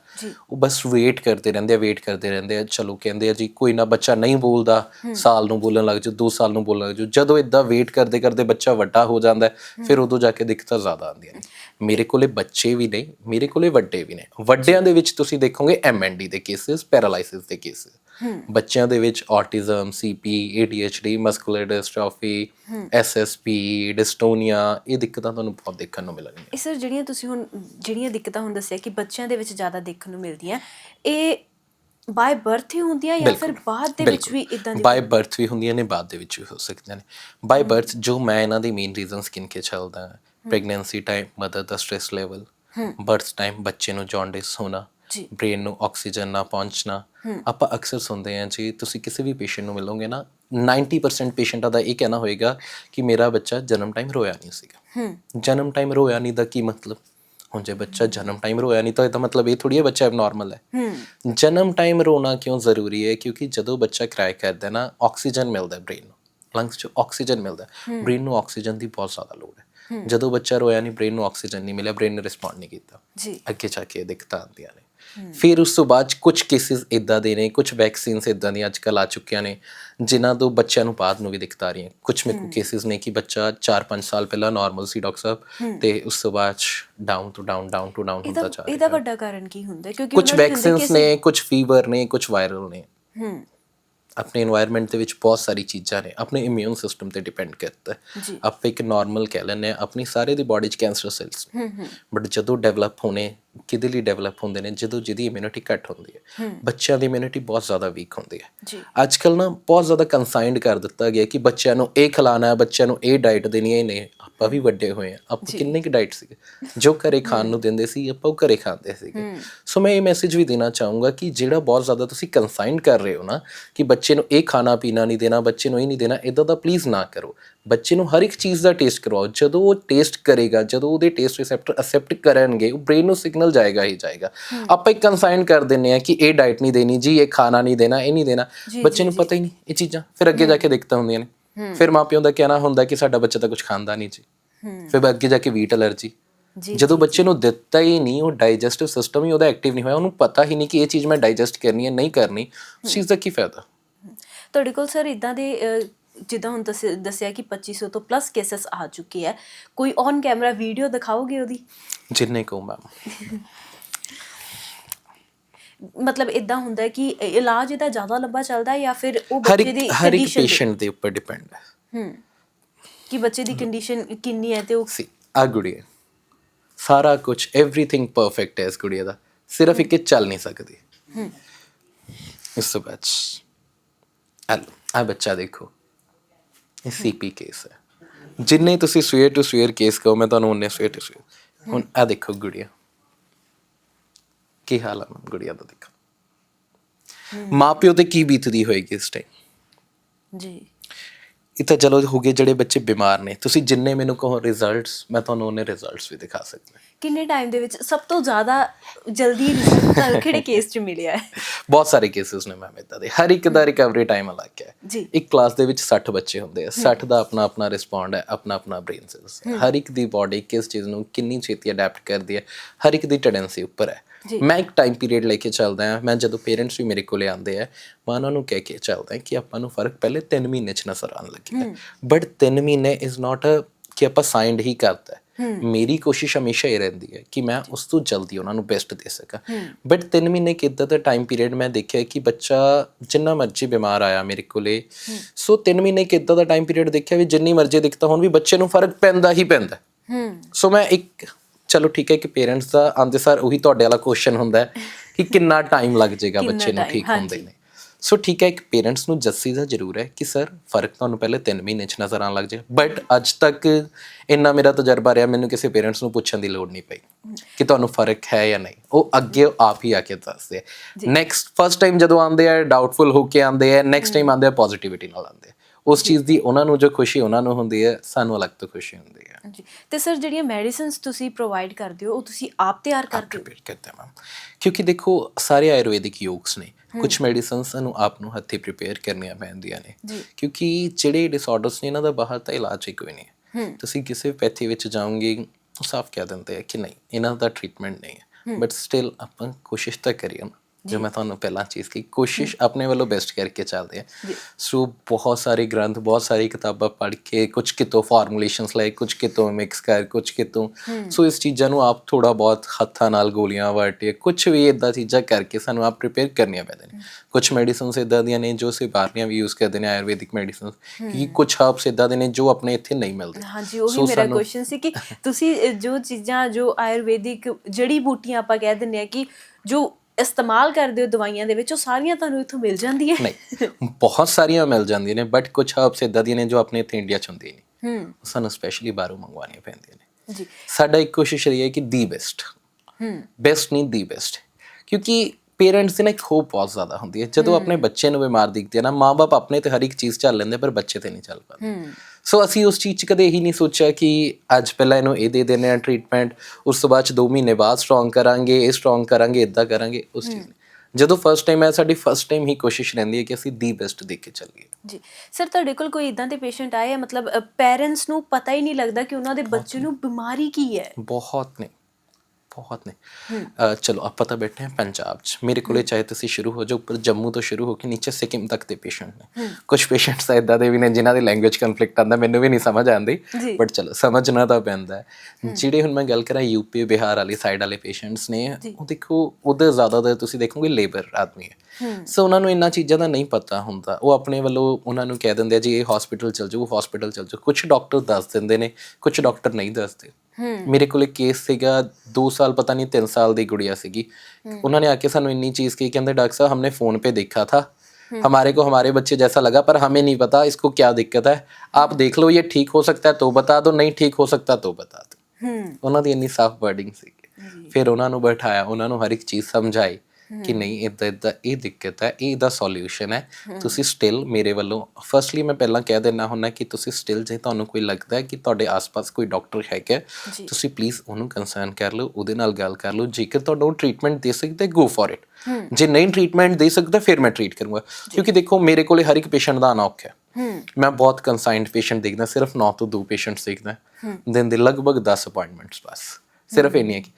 S1: ਉਹ ਬਸ ਵੇਟ ਕਰਦੇ ਰਹਿੰਦੇ ਆ ਵੇਟ ਕਰਦੇ ਰਹਿੰਦੇ ਆ। ਚਲੋ ਕਹਿੰਦੇ ਆ ਜੀ ਕੋਈ ਨਾ ਬੱਚਾ ਨਹੀਂ ਬੋਲਦਾ ਸਾਲ ਨੂੰ ਬੋਲਣ ਲੱਗ ਜਾਊ 2 ਸਾਲ ਨੂੰ ਬੋਲਣ ਲੱਗ ਜਾਊ ਜਦੋਂ ਇਦਾਂ ਵੇਟ ਕਰਦੇ ਕਰਦੇ ਬੱਚਾ ਵੱਡਾ ਹੋ ਜਾਂਦਾ ਫਿਰ ਉਦੋਂ ਜਾ ਕੇ ਦਿੱਕਤਾਂ ਜ਼ਿਆਦਾ ਆਉਂਦੀਆਂ ਨੇ। ਮੇਰੇ ਕੋਲੇ ਬੱਚੇ ਵੀ ਨੇ ਮੇਰੇ ਕੋਲੇ ਵੱਡੇ ਵੀ ਨੇ। ਵੱਡਿਆਂ ਦੇ ਵਿੱਚ ਤੁਸੀਂ ਦੇਖੋਗੇ ਐਮਐਨਡੀ ਦੇ ਕੇਸਿਸ ਪੈਰਾਲਾਈਸਿਸ ਦੇ ਕੇਸਿਸ ਬੱਚਿਆਂ ਦੇ ਵਿੱਚ autism CP ADHD muscular dystrophy SSP dystonia ਇਹ ਦਿੱਕਤਾਂ ਤੁਹਾਨੂੰ ਬਹੁਤ ਦੇਖਣ ਨੂੰ ਮਿਲਣਗੀਆਂ।
S2: ਇਹ ਸਰ ਜਿਹੜੀਆਂ ਤੁਸੀਂ ਹੁਣ ਜਿਹੜੀਆਂ ਦਿੱਕਤਾਂ ਹੁਣ ਦੱਸਿਆ ਕਿ ਬੱਚਿਆਂ ਦੇ ਵਿੱਚ ਜ਼ਿਆਦਾ ਦੇਖਣ ਨੂੰ ਮਿਲਦੀਆਂ ਇਹ ਬਾਈ ਬਰਥ ਹੀ ਹੁੰਦੀਆਂ ਜਾਂ ਫਿਰ ਬਾਅਦ ਦੇ ਵਿੱਚ ਵੀ ਇਦਾਂ ਦੀ
S1: ਬਾਈ ਬਰਥ ਵੀ ਹੁੰਦੀਆਂ ਨੇ ਬਾਅਦ ਦੇ ਵਿੱਚ ਵੀ ਹੋ ਸਕਦੀਆਂ ਨੇ। ਬਾਈ ਬਰਥ ਜੋ ਮੈਂ ਇਹਨਾਂ ਦੀ ਮੇਨ ਰੀਜ਼ਨਸ ਕਿਨ ਕੇ ਚੱਲਦਾ ਪ੍ਰੈਗਨੈਂਸੀ ਟਾਈਮ ਮਦਰ ਦਾ ਸਟ੍ਰੈਸ ਲੈਵਲ ਬਰਥ ਟਾਈਮ ਬੱਚੇ ਨੂੰ ਜੌਂਡਿਸ ਹੋਣਾ। ਬ੍ਰੇਨ ਨੂੰ ਆਕਸੀਜਨ ਨਾ ਪਹੁੰਚਣਾ। ਆਪਾਂ ਅਕਸਰ ਸੁਣਦੇ ਹਾਂ ਜੀ ਤੁਸੀਂ ਕਿਸੇ ਵੀ ਪੇਸ਼ੈਂਟ ਨੂੰ ਮਿਲੋਗੇ ਨਾ 90% ਪੇਸ਼ੈਂਟਾਂ ਦਾ ਇਹ ਕਹਿਣਾ ਹੋਏਗਾ ਕਿ ਮੇਰਾ ਬੱਚਾ ਜਨਮ ਟਾਈਮ ਰੋਇਆ ਨਹੀਂ ਸੀਗਾ।
S2: ਹੂੰ।
S1: ਜਨਮ ਟਾਈਮ ਰੋਇਆ ਨਹੀਂ ਦਾ ਕੀ ਮਤਲਬ? ਹੁਣ ਜੇ ਬੱਚਾ ਜਨਮ ਟਾਈਮ ਰੋਇਆ ਨਹੀਂ ਤਾਂ ਇਹਦਾ ਮਤਲਬ ਇਹ ਥੋੜੀ ਹੈ ਬੱਚਾ ਐਬਨੋਰਮਲ ਹੈ।
S2: ਹੂੰ।
S1: ਜਨਮ ਟਾਈਮ ਰੋਣਾ ਕਿਉਂ ਜ਼ਰੂਰੀ ਹੈ? ਕਿਉਂਕਿ ਜਦੋਂ ਬੱਚਾ ਕ੍ਰਾਈ ਕਰਦਾ ਹੈ ਨਾ ਆਕਸੀਜਨ ਮਿਲਦਾ ਹੈ ਬ੍ਰੇਨ ਨੂੰ। ਲੰਗਸ 'ਚ ਆਕਸੀਜਨ ਮਿਲਦਾ ਹੈ। ਬ੍ਰੇਨ ਨੂੰ ਆਕਸੀਜਨ ਦੀ ਬਹੁਤ ਜ਼ਿਆਦਾ ਲੋੜ ਹੈ। ਜਦੋਂ ਬੱਚਾ ਰੋਇਆ ਨਹੀਂ ਬ੍ਰੇਨ ਨੂੰ ਆਕਸੀਜਨ ਨਹੀਂ ਮਿਲਿਆ ਬ੍ਰੇਨ ਨੇ ਰਿਸਪੌਂਡ ਨਹੀਂ ਕੀਤਾ।
S2: ਜੀ।
S1: ਅੱਗੇ ਜਾ ਕੇ ਦਿੱਕਤਾਂ ਆਉਂਦੀਆਂ ਨੇ। ਫਿਰ ਉਸ ਤੋਂ ਬਾਅਦ ਕੁਝ ਕੇਸਿਸ ਇਦਾਂ ਦੇ ਨੇ ਕੁਝ ਵੈਕਸੀਨਸ ਇਦਾਂ ਦੀਆਂ ਅੱਜਕੱਲ ਆ ਚੁੱਕੀਆਂ ਨੇ ਜਿਨ੍ਹਾਂ ਤੋਂ ਬੱਚਿਆਂ ਨੂੰ ਬਾਅਦ ਨੂੰ ਵੀ ਦਿੱਕਤ ਆ ਰਹੀਆਂ ਕੁਝ ਮੇਰੇ ਕੇਸਿਸ ਨੇ ਕਿ ਬੱਚਾ 4-5 ਸਾਲ ਪਹਿਲਾਂ ਨਾਰਮਲ ਸੀ ਡਾਕਟਰ ਸਾਹਿਬ ਤੇ ਉਸ ਤੋਂ ਬਾਅਦ down to down down to down ਹੁੰਦਾ ਜਾ ਰਿਹਾ।
S2: ਇਹਦਾ ਵੱਡਾ ਕਾਰਨ ਕੀ ਹੁੰਦਾ? ਕਿਉਂਕਿ
S1: ਕੁਝ ਵੈਕਸੀਨਸ ਨੇ ਕੁਝ ਫੀਵਰ ਨੇ ਕੁਝ ਵਾਇਰਲ ਨੇ।
S2: ਹੂੰ।
S1: ਆਪਣੇ এনवायरमेंट ਦੇ ਵਿੱਚ ਬਹੁਤ ਸਾਰੀ ਚੀਜ਼ਾਂ ਨੇ ਆਪਣੇ ਇਮਿਊਨ ਸਿਸਟਮ ਤੇ ਡਿਪੈਂਡ ਕਰਦਾ ਆਪਾਂ ਇੱਕ ਨਾਰਮਲ ਕਹਿ ਲੈਂਦੇ ਆ ਆਪਣੀ ਸਾਰੇ ਦੀ ਬਾਡੀ 'ਚ ਕੈਂਸਰ ਸੈਲਸ ਬਟ ਜਦੋਂ ਡਿਵੈਲਪ ਹੋਣੇ ਕਿਹਦੇ ਲਈ ਡਿਵੈਲਪ ਹੁੰਦੇ ਨੇ? ਜਦੋਂ ਜਿਹਦੀ ਇਮਿਊਨਿਟੀ ਘੱਟ ਹੁੰਦੀ ਹੈ। ਬੱਚਿਆਂ ਦੀ ਇਮਿਊਨਿਟੀ ਬਹੁਤ ਜ਼ਿਆਦਾ ਵੀਕ ਹੁੰਦੀ ਹੈ। ਅੱਜ ਕੱਲ ਨਾ ਬਹੁਤ ਜ਼ਿਆਦਾ ਕਨਸਾਈਨਡ ਕਰ ਦਿੱਤਾ ਗਿਆ ਕਿ ਬੱਚਿਆਂ ਨੂੰ ਇਹ ਖਿਲਾਣਾ ਹੈ ਬੱਚਿਆਂ ਨੂੰ ਇਹ ਡਾਈਟ ਦੇਣੀ ਹੈ ਨਹੀਂ। ਆਪਾਂ ਵੀ ਵੱਡੇ ਹੋਏ ਆ। ਆਪਾਂ ਕਿੰਨੇ ਕੁ ਡਾਈਟ ਸੀਗੇ? ਜੋ ਘਰੇ ਖਾਣ ਨੂੰ ਦਿੰਦੇ ਸੀ ਆਪਾਂ ਉਹ ਘਰੇ ਖਾਂਦੇ ਸੀਗੇ। ਸੋ ਮੈਂ ਇਹ ਮੈਸੇਜ ਵੀ ਦੇਣਾ ਚਾਹੂੰਗਾ ਕਿ ਜਿਹੜਾ ਬਹੁਤ ਜ਼ਿਆਦਾ ਤੁਸੀਂ ਕੰਸਾਈਨਡ ਕਰ ਰਹੇ ਹੋ ਨਾ ਕਿ ਬੱਚੇ ਨੂੰ ਇਹ ਖਾਣਾ ਪੀਣਾ ਨਹੀਂ ਦੇਣਾ ਬੱਚੇ ਨੂੰ ਇਹ ਨਹੀਂ ਦੇਣਾ ਇਦਾਂ ਦਾ ਪਲੀਜ਼ ਨਾ ਕਰੋ। ਬੱਚੇ ਨੂੰ ਹਰ ਇੱਕ ਚੀਜ਼ ਦਾ ਟੇਸਟ ਕਰਵਾਓ। ਜਦੋਂ ਉਹ ਟੇਸਟ ਕਰੇਗਾ ਜਦੋਂ ਉਹਦੇ ਟੇਸਟ ਰਿਸੈਪਟਰ ਅਸੈਪਟ ਕਰਨਗੇ ਉਹ ਬ੍ਰੇਨ ਨੂੰ ਸਿਗਨਲ ਜਾਏਗਾ ਹੀ ਜਾਏਗਾ। ਆਪਾਂ ਇੱਕ ਕੰਸਾਈਨ ਕਰ ਦਿੰਨੇ ਆ ਕਿ ਇਹ ਡਾਈਟ ਨਹੀਂ ਦੇਣੀ ਜੀ ਇਹ ਖਾਣਾ ਨਹੀਂ ਦੇਣਾ ਇਹ ਨਹੀਂ ਦੇਣਾ। ਬੱਚੇ ਨੂੰ ਪਤਾ ਹੀ ਨਹੀਂ ਇਹ ਚੀਜ਼ਾਂ। ਫਿਰ ਅੱਗੇ ਜਾ ਕੇ ਦਿੱਕਤਾਂ ਹੁੰਦੀਆਂ ਨੇ। ਫਿਰ ਮਾਪਿਆਂ ਦਾ ਕਹਿਣਾ ਹੁੰਦਾ ਕਿ ਸਾਡਾ ਬੱਚਾ ਤਾਂ ਕੁਝ ਖਾਂਦਾ ਨਹੀਂ ਜੀ। ਫਿਰ ਅੱਗੇ ਜਾ ਕੇ ਵੀਟ ਅਲਰਜੀ ਜਦੋਂ ਬੱਚੇ ਨੂੰ ਦਿੱਤਾ ਹੀ ਨਹੀਂ ਉਹ ਡਾਈਜੈਸਟਿਵ ਸਿਸਟਮ ਹੀ ਉਹਦਾ ਐਕਟਿਵ ਨਹੀਂ ਹੋਇਆ ਉਹਨੂੰ ਪਤਾ ਹੀ ਨਹੀਂ ਕਿ ਇਹ ਚੀਜ਼ ਮੈਂ ਡਾਈਜੈਸਟ ਕਰਨੀ ਹੈ ਨਹੀਂ ਕਰਨੀ ਉਸ ਚੀਜ਼ ਦਾ ਕੀ ਫਾਇਦਾ?
S2: ਤੁਹਾਡੇ ਕੋਲ ਸਰ ਇਦਾਂ ਦੇ ਜਿੱਦਾਂ ਹੁਣ ਦੱਸਿ- ਦੱਸਿਆ ਕਿ 2500 ਤੋਂ ਪਲੱਸ ਕੇਸਸ ਆ ਚੁੱਕੇ ਆ ਕੋਈ ਔਨ ਕੈਮਰਾ ਵੀਡੀਓ ਦਿਖਾਓਗੇ ਉਹਦੀ?
S1: ਜਿੰਨੇ ਕੋ ਮੈਮ
S2: ਮਤਲਬ ਇਦਾਂ ਹੁੰਦਾ ਹੈ ਕਿ ਇਲਾਜ ਇਹਦਾ ਜ਼ਿਆਦਾ ਲੰਬਾ ਚੱਲਦਾ ਹੈ ਜਾਂ ਫਿਰ ਉਹ
S1: ਹਰ
S2: ਬੱਚੇ
S1: ਇੱਕ
S2: ਦੀ
S1: ਹਰ ਇੱਕ
S2: ਕੰਡੀਸ਼ਨ
S1: ਪੇਸ਼ੈਂਟ ਦੇ ਉੱਪਰ ਡਿਪੈਂਡ ਹੈ
S2: ਹੂੰ ਕਿ ਬੱਚੇ ਦੀ ਕੰਡੀਸ਼ਨ ਕਿੰਨੀ ਹੈ ਤੇ ਉਹ
S1: ਸੀ ਆ ਗੁੜੀਆ ਸਾਰਾ ਕੁਝ एवरीथिंग ਪਰਫੈਕਟ ਹੈ ਇਸ ਗੁੜੀਆ ਦਾ ਸਿਰਫ ਇੱਕ ਇਹ ਚੱਲ ਨਹੀਂ ਸਕਦੀ ਇਸ ਤੋਂ ਬਾਅਦ ਹਲ ਆ ਬੱਚਾ ਦੇਖੋ ਇਹ ਸੀਪੀ ਕੇਸ ਹੈ ਜਿੰਨੇ ਤੁਸੀਂ ਸਵੇਰ ਟੂ ਸਵੇਰ ਕੇਸ ਕਹੋ ਮੈਂ ਤੁਹਾਨੂੰ ਉਹਨੇ ਸਵੇਰ ਟੂ ਸਵੇਰ ਹੁਣ ਆ ਦੇਖੋ ਗੁੜੀਆ ਕੀ ਹਾਲ ਹੈ ਮੈਮ ਗੁੜੀਆ ਦਾ ਦੇਖੋ। ਮਾਪਿਓ ਤੇ ਕੀ ਬੀਤਦੀ ਹੋਏਗੀ ਇਸ ਟਾਈਮ
S2: ਜੀ।
S1: ਇਹ ਤਾਂ ਚਲੋ ਹੋ ਗਏ ਜਿਹੜੇ ਬੱਚੇ ਬਿਮਾਰ ਨੇ। ਤੁਸੀਂ ਜਿੰਨੇ ਮੈਨੂੰ ਕਹੋ ਰਿਜ਼ਲਟਸ ਮੈਂ ਤੁਹਾਨੂੰ ਉਹਨੇ ਰਿਜ਼ਲਟਸ ਵੀ ਦਿਖਾ ਸਕਦਾ
S2: ਕਿੰਨੇ ਟਾਈਮ ਦੇ ਵਿੱਚ ਸਭ ਤੋਂ ਜ਼ਿਆਦਾ ਜਲਦੀ ਤੁਹਾਨੂੰ ਕਿਹੜੇ ਕੇਸ 'ਚ ਮਿਲਿਆ ਹੈ?
S1: ਬਹੁਤ ਸਾਰੇ ਕੇਸਿਸ ਨੇ ਮੈਮ ਇਦਾਂ ਦੇ। ਹਰ ਇੱਕ ਦਾ ਰਿਕਵਰੀ ਟਾਈਮ ਅਲੱਗ ਹੈ।
S2: ਜੀ।
S1: ਇੱਕ ਕਲਾਸ ਦੇ ਵਿੱਚ 60 ਬੱਚੇ ਹੁੰਦੇ ਆ। 60 ਦਾ ਆਪਣਾ ਆਪਣਾ ਰਿਸਪੌਂਡ ਹੈ ਆਪਣਾ ਆਪਣਾ ਬ੍ਰੇਨ ਸੈਲਸ ਹਰ ਇੱਕ ਦੀ ਬਾਡੀ ਕਿਸ ਚੀਜ਼ ਨੂੰ ਕਿੰਨੀ ਛੇਤੀ ਅਡਾਪਟ ਕਰਦੀ ਹੈ ਹਰ ਇੱਕ ਦੀ ਟੈਂਡੈਂਸੀ ਉੱਪਰ ਹੈ। ਮੈਂ ਇੱਕ ਟਾਈਮ ਪੀਰੀਅਡ ਲੈ ਕੇ ਚੱਲਦਾ ਹਾਂ। ਮੈਂ ਜਦੋਂ ਪੇਰੈਂਟਸ ਵੀ ਮੇਰੇ ਕੋਲੇ ਆਉਂਦੇ ਆ ਮੈਂ ਉਹਨਾਂ ਨੂੰ ਕਹਿ ਕੇ ਚੱਲਦਾ ਕਿ ਆਪਾਂ ਨੂੰ ਫ਼ਰਕ ਪਹਿਲੇ 3 ਮਹੀਨੇ ਚ ਨਜ਼ਰ ਆਉਣ ਲੱਗਿਆ। ਬਟ 3 ਮਹੀਨੇ ਇਜ਼ ਨਾਟ ਅ ਕਿ ਆਪਾਂ ਸਾਈਨਡ ਹੀ ਕਰਤਾ ਮੇਰੀ ਕੋਸ਼ਿਸ਼ ਹਮੇਸ਼ਾ ਇਹ ਰਹਿੰਦੀ ਹੈ ਕਿ ਮੈਂ ਉਸ ਤੋਂ ਜਲਦੀ ਉਹਨਾਂ ਨੂੰ ਬੈਸਟ ਦੇ ਸਕਾਂ। ਬਟ 3 ਮਹੀਨੇ ਕਿੱਦਾਂ ਦਾ ਟਾਈਮ ਪੀਰੀਅਡ ਮੈਂ ਦੇਖਿਆ ਕਿ ਬੱਚਾ ਜਿੰਨਾ ਮਰਜ਼ੀ ਬਿਮਾਰ ਆਇਆ ਮੇਰੇ ਕੋਲੇ। ਸੋ 3 ਮਹੀਨੇ ਕਿੱਦਾਂ ਦਾ ਟਾਈਮ ਪੀਰੀਅਡ ਦੇਖਿਆ ਵੀ ਜਿੰਨੀ ਮਰਜ਼ੀ ਦਿਖਤਾ ਹੁਣ ਵੀ ਬੱਚੇ ਨੂੰ ਫ਼ਰਕ ਪੈਂਦਾ ਹੀ ਪੈਂਦਾ। ਸੋ ਮੈਂ ਇੱਕ ਚਲੋ ਠੀਕ ਹੈ ਕਿ ਪੇਰੈਂਟਸ ਦਾ ਆਂਦੇ ਸਾਰ ਉਹੀ ਤੁਹਾਡੇ ਵਾਲਾ ਕੁਐਸਚਨ ਹੁੰਦਾ ਕਿ ਕਿੰਨਾ ਟਾਈਮ ਲੱਗ ਜਾਏਗਾ ਬੱਚੇ ਨੂੰ ਠੀਕ ਹੁੰਦੇ। ਨੇ। ਸੋ ਠੀਕ ਹੈ ਇੱਕ ਪੇਰੈਂਟਸ ਨੂੰ ਜੱਸੀ ਦਾ ਜ਼ਰੂਰ ਹੈ ਕਿ ਸਰ ਫ਼ਰਕ ਤੁਹਾਨੂੰ ਪਹਿਲੇ 3 ਮਹੀਨੇ ਚ ਨਜ਼ਰ ਆਉਣ ਲੱਗ ਜਾਏ ਬਟ ਅੱਜ ਤੱਕ ਇੰਨਾ ਮੇਰਾ ਤਜਰਬਾ ਰਿਹਾ ਮੈਨੂੰ ਕਿਸੇ ਪੇਰੈਂਟਸ ਨੂੰ ਪੁੱਛਣ ਦੀ ਲੋੜ ਨਹੀਂ ਪਈ ਕਿ ਤੁਹਾਨੂੰ ਫ਼ਰਕ ਹੈ ਜਾਂ ਨਹੀਂ। ਉਹ ਅੱਗੇ ਆਪ ਹੀ ਆ ਕੇ ਦੱਸਦੇ ਆ। ਨੈਕਸਟ ਫਸਟ ਟਾਈਮ ਜਦੋਂ ਆਉਂਦੇ ਆ ਡਾਊਟਫੁਲ ਹੋ ਕੇ ਆਉਂਦੇ ਆ ਨੈਕਸਟ ਟਾਈਮ ਆਉਂਦੇ ਆ ਪੋਜ਼ਿਟਿਵਿਟੀ ਨਾਲ ਆਉਂਦੇ ਆ। ਉਸ ਚੀਜ਼ ਦੀ ਉਹਨਾਂ ਨੂੰ ਜੋ ਖੁਸ਼ੀ ਉਹਨਾਂ ਨੂੰ ਹੁੰਦੀ ਹੈ ਸਾਨੂੰ ਅਲੱਗ ਤੋਂ ਖੁਸ਼ੀ ਹੁੰਦੀ ਹੈ।
S2: ਜੀ ਤੇ ਸਰ ਜਿਹੜੀਆਂ ਮੈਡੀਸਿਨਸ ਤੁਸੀਂ ਪ੍ਰੋਵਾਈਡ ਕਰਦੇ ਹੋ ਉਹ ਤੁਸੀਂ ਆਪ ਤਿਆਰ ਕਰਦੇ ਹੋ?
S1: ਕਰਤੇ ਮੈਮ ਕਿਉਂਕਿ ਦੇਖੋ ਸਾਰੇ ਆਯੁਰਵੈਦਿਕ ਯੋਗਸ ਨੇ। ਕੁਝ ਮੈਡੀਸਿਨਸ ਸਾਨੂੰ ਆਪ ਨੂੰ ਹੱਥੀਂ ਪ੍ਰਿਪੇਅਰ ਕਰਨੀਆਂ ਪੈਂਦੀਆਂ ਨੇ। ਕਿਉਂਕਿ ਜਿਹੜੇ ਡਿਸਆਰਡਰਸ ਨੇ ਇਹਨਾਂ ਦਾ ਬਾਹਰ ਤਾਂ ਇਲਾਜ ਹੀ ਕੋਈ ਨਹੀਂ ਹੈ। ਤੁਸੀਂ ਕਿਸੇ ਪੈਥੀ ਵਿੱਚ ਜਾਓਗੇ ਉਹ ਸਾਫ਼ ਕਹਿ ਦਿੰਦੇ ਆ ਕਿ ਨਹੀਂ ਇਹਨਾਂ ਦਾ ਟ੍ਰੀਟਮੈਂਟ ਨਹੀਂ ਹੈ। ਬਟ ਸਟਿਲ ਆਪਾਂ ਕੋਸ਼ਿਸ਼ ਤਾਂ ਕਰੀਏ ਨਾ। ਜੋ ਮੈਂ ਤੁਹਾਨੂੰ ਪਹਿਲਾਂ ਚੀਜ਼ ਕੀ ਕੋਸ਼ਿਸ਼ ਆਪਣੇ ਵੱਲੋਂ ਬੈਸਟ ਕਰਕੇ ਚੱਲਦੇ ਆ ਸੋ ਬਹੁਤ ਸਾਰੇ ਗ੍ਰੰਥ ਬਹੁਤ ਸਾਰੀ ਕਿਤਾਬਾਂ ਪੜ੍ਹ ਕੇ ਕੁਝ ਕਿਤੋਂ ਫਾਰਮੂਲੇਸ਼ਨਸ ਲੈ ਕੁਝ ਕਿਤੋਂ ਮਿਕਸ ਕਰ ਕੁਝ ਕਿਤੋਂ ਸੋ ਇਸ ਚੀਜ਼ਾਂ ਨੂੰ ਆਪ ਥੋੜਾ ਬਹੁਤ ਹੱਥਾਂ ਨਾਲ ਗੋਲੀਆਂ ਵਰਟੇ ਕੁਝ ਵੀ ਇਦਾਂ ਚੀਜ਼ਾਂ ਕਰਕੇ ਸਾਨੂੰ ਆਪ ਪ੍ਰਿਪੇਅਰ ਕਰਨੀਆਂ ਪੈਂਦੀਆਂ ਨੇ ਕੁਝ ਮੈਡੀਸਿਨਸ ਇਦਾਂ ਦੀਆਂ ਨੇ ਜੋ ਅਸੀਂ ਬਾਹਰਲੀਆਂ ਵੀ ਯੂਜ਼ ਕਰਦੇ ਨੇ ਆਯੁਰਵੈਦਿਕ ਮੈਡੀਸਿਨਸ ਕਿ ਕੁਝ ਹਰਬਸ ਇਦਾਂ ਦੇ ਨੇ ਜੋ ਆਪਣੇ ਇੱਥੇ ਨਹੀਂ ਮਿਲਦੇ
S2: ਹਾਂਜੀ ਉਹੀ
S1: ਸੋ
S2: ਮੇਰਾ ਕੁਐਸਚਨ ਸੀ ਕਿ ਤੁਸੀਂ ਜੋ ਚੀਜ਼ਾਂ ਜੋ ਆਯੁਰਵੈਦਿਕ ਜੜੀ ਬੂਟੀਆਂ ਆਪਾਂ ਕਹਿ ਦਿੰਦੇ ਆ ਕਿ ਜੋ ਇਸਤੇਮਾਲ ਕਰਦੇ ਹੋ ਦਵਾਈਆਂ ਦੇ ਵਿੱਚ ਉਹ ਸਾਰੀਆਂ ਤੁਹਾਨੂੰ ਇੱਥੋਂ ਮਿਲ ਜਾਂਦੀਆਂ।
S1: ਨਹੀਂ ਬਹੁਤ ਸਾਰੀਆਂ ਮਿਲ ਜਾਂਦੀਆਂ ਨੇ ਬਟ ਕੁਝ ਹਰਬਸ ਇਦਾਂ ਦੀਆਂ ਨੇ ਜੋ ਆਪਣੇ ਇੱਥੇ ਇੰਡੀਆ ਚ ਹੁੰਦੀਆਂ ਨਹੀਂ
S2: ਹੂੰ।
S1: ਉਹ ਸਾਨੂੰ ਸਪੈਸ਼ਲੀ ਬਾਹਰੋਂ ਮੰਗਵਾਉਣੀਆਂ ਪੈਂਦੀਆਂ ਨੇ।
S2: ਜੀ।
S1: ਸਾਡਾ ਇੱਕ ਕੋਸ਼ਿਸ਼ ਰਹੀ ਹੈ ਕਿ ਦੀ ਬੈਸਟ
S2: ਹੂੰ।
S1: ਬੈਸਟ ਨਹੀਂ ਦੀ ਬੈਸਟ ਕਿਉਂਕਿ ਪੇਰੈਂਟਸ ਦੀ ਨਾ ਇੱਕ ਹੋਪ ਬਹੁਤ ਜ਼ਿਆਦਾ ਹੁੰਦੀ ਹੈ। ਜਦੋਂ ਆਪਣੇ ਬੱਚੇ ਨੂੰ ਬਿਮਾਰ ਦਿਖਦੇ ਆ ਨਾ ਮਾਪੇ ਆਪਣੇ ਤੇ ਹਰ ਇੱਕ ਚੀਜ਼ ਚੱਲ ਲੈਂਦੇ ਪਰ ਬੱਚੇ ਤੇ ਨਹੀਂ ਚੱਲ ਪਾਉਂਦੇ।
S2: ਹੂੰ।
S1: ਸੋ ਅਸੀਂ ਉਸ ਚੀਜ਼ 'ਚ ਕਦੇ ਇਹੀ ਨਹੀਂ ਸੋਚਿਆ ਕਿ ਅੱਜ ਪਹਿਲਾਂ ਇਹਨੂੰ ਇਹ ਦੇ ਦਿੰਦੇ ਆ ਟ੍ਰੀਟਮੈਂਟ ਉਸ ਤੋਂ ਬਾਅਦ 'ਚ 2 ਮਹੀਨੇ ਬਾਅਦ ਸਟਰੋਂਗ ਕਰਾਂਗੇ ਇਹ ਸਟਰੋਂਗ ਕਰਾਂਗੇ ਇਦਾਂ ਕਰਾਂਗੇ ਉਸ ਚੀਜ਼ ਜਦੋਂ ਫਸਟ ਟਾਈਮ ਹੈ ਸਾਡੀ ਫਸਟ ਟਾਈਮ ਹੀ ਕੋਸ਼ਿਸ਼ ਰਹਿੰਦੀ ਹੈ ਕਿ ਅਸੀਂ ਦੀ ਬੈਸਟ ਦੇ ਕੇ ਚੱਲੀਏ।
S2: ਜੀ। ਸਰ ਤੁਹਾਡੇ ਕੋਲ ਕੋਈ ਇਦਾਂ ਦੇ ਪੇਸ਼ੈਂਟ ਆਏ ਆ? ਮਤਲਬ ਪੇਰੈਂਟਸ ਨੂੰ ਪਤਾ ਹੀ ਨਹੀਂ ਲੱਗਦਾ ਕਿ ਉਹਨਾਂ ਦੇ ਬੱਚੇ ਨੂੰ ਬਿਮਾਰੀ ਕੀ ਹੈ?
S1: ਬਹੁਤ ਨੇ। ਬਹੁਤ ਨੇ। ਚਲੋ ਆਪਾਂ ਤਾਂ ਬੈਠੇ ਹਾਂ ਪੰਜਾਬ 'ਚ। ਮੇਰੇ ਕੋਲੇ ਚਾਹੇ ਤੁਸੀਂ ਸ਼ੁਰੂ ਹੋ ਜਾਓ ਉੱਪਰ ਜੰਮੂ ਤੋਂ ਸ਼ੁਰੂ ਹੋ ਕੇ ਨੀਚੇ ਸਿੱਕਿਮ ਤੱਕ ਦੇ ਪੇਸ਼ੈਂਟ ਨੇ। ਕੁਝ ਪੇਸ਼ੈਂਟਸ ਇਦਾਂ ਦੇ ਵੀ ਨੇ ਜਿਨ੍ਹਾਂ ਦੀ ਲੈਂਗੁਏਜ ਕਨਫਲਿਕਟ ਆਉਂਦਾ ਮੈਨੂੰ ਵੀ ਨਹੀਂ ਸਮਝ ਆਉਂਦੀ।
S2: ਜੀ।
S1: ਬਟ ਚਲੋ ਸਮਝਣਾ ਤਾਂ ਪੈਂਦਾ ਹੈ। ਜਿਹੜੇ ਹੁਣ ਮੈਂ ਗੱਲ ਕਰਾਂ ਯੂਪੀ ਬਿਹਾਰ ਵਾਲੀ ਸਾਈਡ ਵਾਲੇ ਪੇਸ਼ੈਂਟਸ ਨੇ ਉਹ ਦੇਖੋ ਉਹਦੇ ਜ਼ਿਆਦਾਤਰ ਤੁਸੀਂ ਦੇਖੋਗੇ ਲੇਬਰ ਆਦਮੀ ਹੈ। ਸੋ ਉਹਨਾਂ ਨੂੰ ਇੰਨਾ ਚੀਜ਼ਾਂ ਦਾ ਨਹੀਂ ਪਤਾ ਹੁੰਦਾ। ਉਹ ਆਪਣੇ ਵੱਲੋਂ ਉਹਨਾਂ ਨੂੰ ਕਹਿ ਦਿੰਦੇ ਆ ਜੀ ਇਹ ਹਸਪੀਟਲ ਚਲ ਜਾਓ ਹਸਪੀਟਲ ਚਲ ਜਾਓ। ਕੁਝ ਡਾਕਟਰ ਦੱਸ ਦਿੰਦੇ ਨੇ ਕੁਝ ਡਾਕਟਰ ਨਹੀਂ ਦੱਸਦੇ। ਮੇਰੇ ਕੋਲ ਇੱਕ ਕੇਸ ਸੀਗਾ 2 ਸਾਲ ਪਤਾ ਨਹੀਂ 3 ਸਾਲ ਦੀ ਗੁੜੀਆ ਸੀਗੀ ਉਹਨਾਂ ਨੇ ਆ ਕੇ ਸਾਨੂੰ ਇੰਨੀ ਚੀਜ਼ ਕਹੀ ਕਹਿੰਦੇ डॉक्टर साहब हमने फोन पे देखा था हमारे को हमारे बच्चे जैसा लगा पर हमें नहीं पता इसको क्या दिक्कत है आप देख लो ये ठीक हो सकता है तो बता दो नहीं ठीक हो सकता तो बता दो
S2: ਹੂੰ
S1: ਉਹਨਾਂ ਦੀ ਇੰਨੀ ਸਾਫ਼ ਵਰਡਿੰਗ ਸੀ ਫਿਰ ਉਹਨਾਂ ਨੂੰ ਬਿਠਾਇਆ ਉਹਨਾਂ ਨੂੰ ਹਰ ਇੱਕ ਚੀਜ਼ ਸਮਝਾਈ ਕਿ ਨਹੀਂ ਇਦਾਂ ਇਦਾਂ ਇਹ ਦਿੱਕਤ ਹੈ ਇਹ ਇਹਦਾ ਸੋਲੂਸ਼ਨ ਹੈ। ਤੁਸੀਂ ਸਟਿਲ ਮੇਰੇ ਵੱਲੋਂ ਫਰਸਟਲੀ ਮੈਂ ਪਹਿਲਾਂ ਕਹਿ ਦੇਣਾ ਹੁੰਦਾ ਕਿ ਤੁਸੀਂ ਸਟਿਲ ਜੇ ਤੁਹਾਨੂੰ ਕੋਈ ਲੱਗਦਾ ਹੈ ਕਿ ਤੁਹਾਡੇ ਆਸ-ਪਾਸ ਕੋਈ ਡਾਕਟਰ ਹੈਗਾ। ਤੁਸੀਂ ਪਲੀਜ਼ ਉਹਨੂੰ ਕੰਸਰਨ ਕਰ ਲਓ ਉਹਦੇ ਨਾਲ ਗੱਲ ਕਰ ਲਓ। ਜੇਕਰ ਤੁਹਾਨੂੰ ਉਹ ਟ੍ਰੀਟਮੈਂਟ ਦੇ ਸਕਦਾ ਗੋ ਫॉर ਇਟ ਜੇ ਨਹੀਂ ਟ੍ਰੀਟਮੈਂਟ ਦੇ ਸਕਦਾ ਫਿਰ ਮੈਂ ਟ੍ਰੀਟ ਕਰੂੰਗਾ। ਕਿਉਂਕਿ ਦੇਖੋ ਮੇਰੇ ਕੋਲੇ ਹਰ ਇੱਕ ਪੇਸ਼ੈਂਟ ਦਾ ਆਣਾ ਔਖਾ ਮੈਂ ਬਹੁਤ ਕੰਸਾਈਨਡ ਪੇਸ਼ੈਂਟ ਦੇਖਦਾ ਸਿਰਫ 9 ਤੋਂ 2 ਪੇਸ਼ੈਂਟਸ ਦੇਖਦਾ। ਦਿਨ ਦੇ ਲਗਭਗ 10 ਅਪਾਇੰਟਮੈਂਟਸ ਬਸ। ਸਿਰਫ ਇੰਨੀ ਹੈ। ਕਿ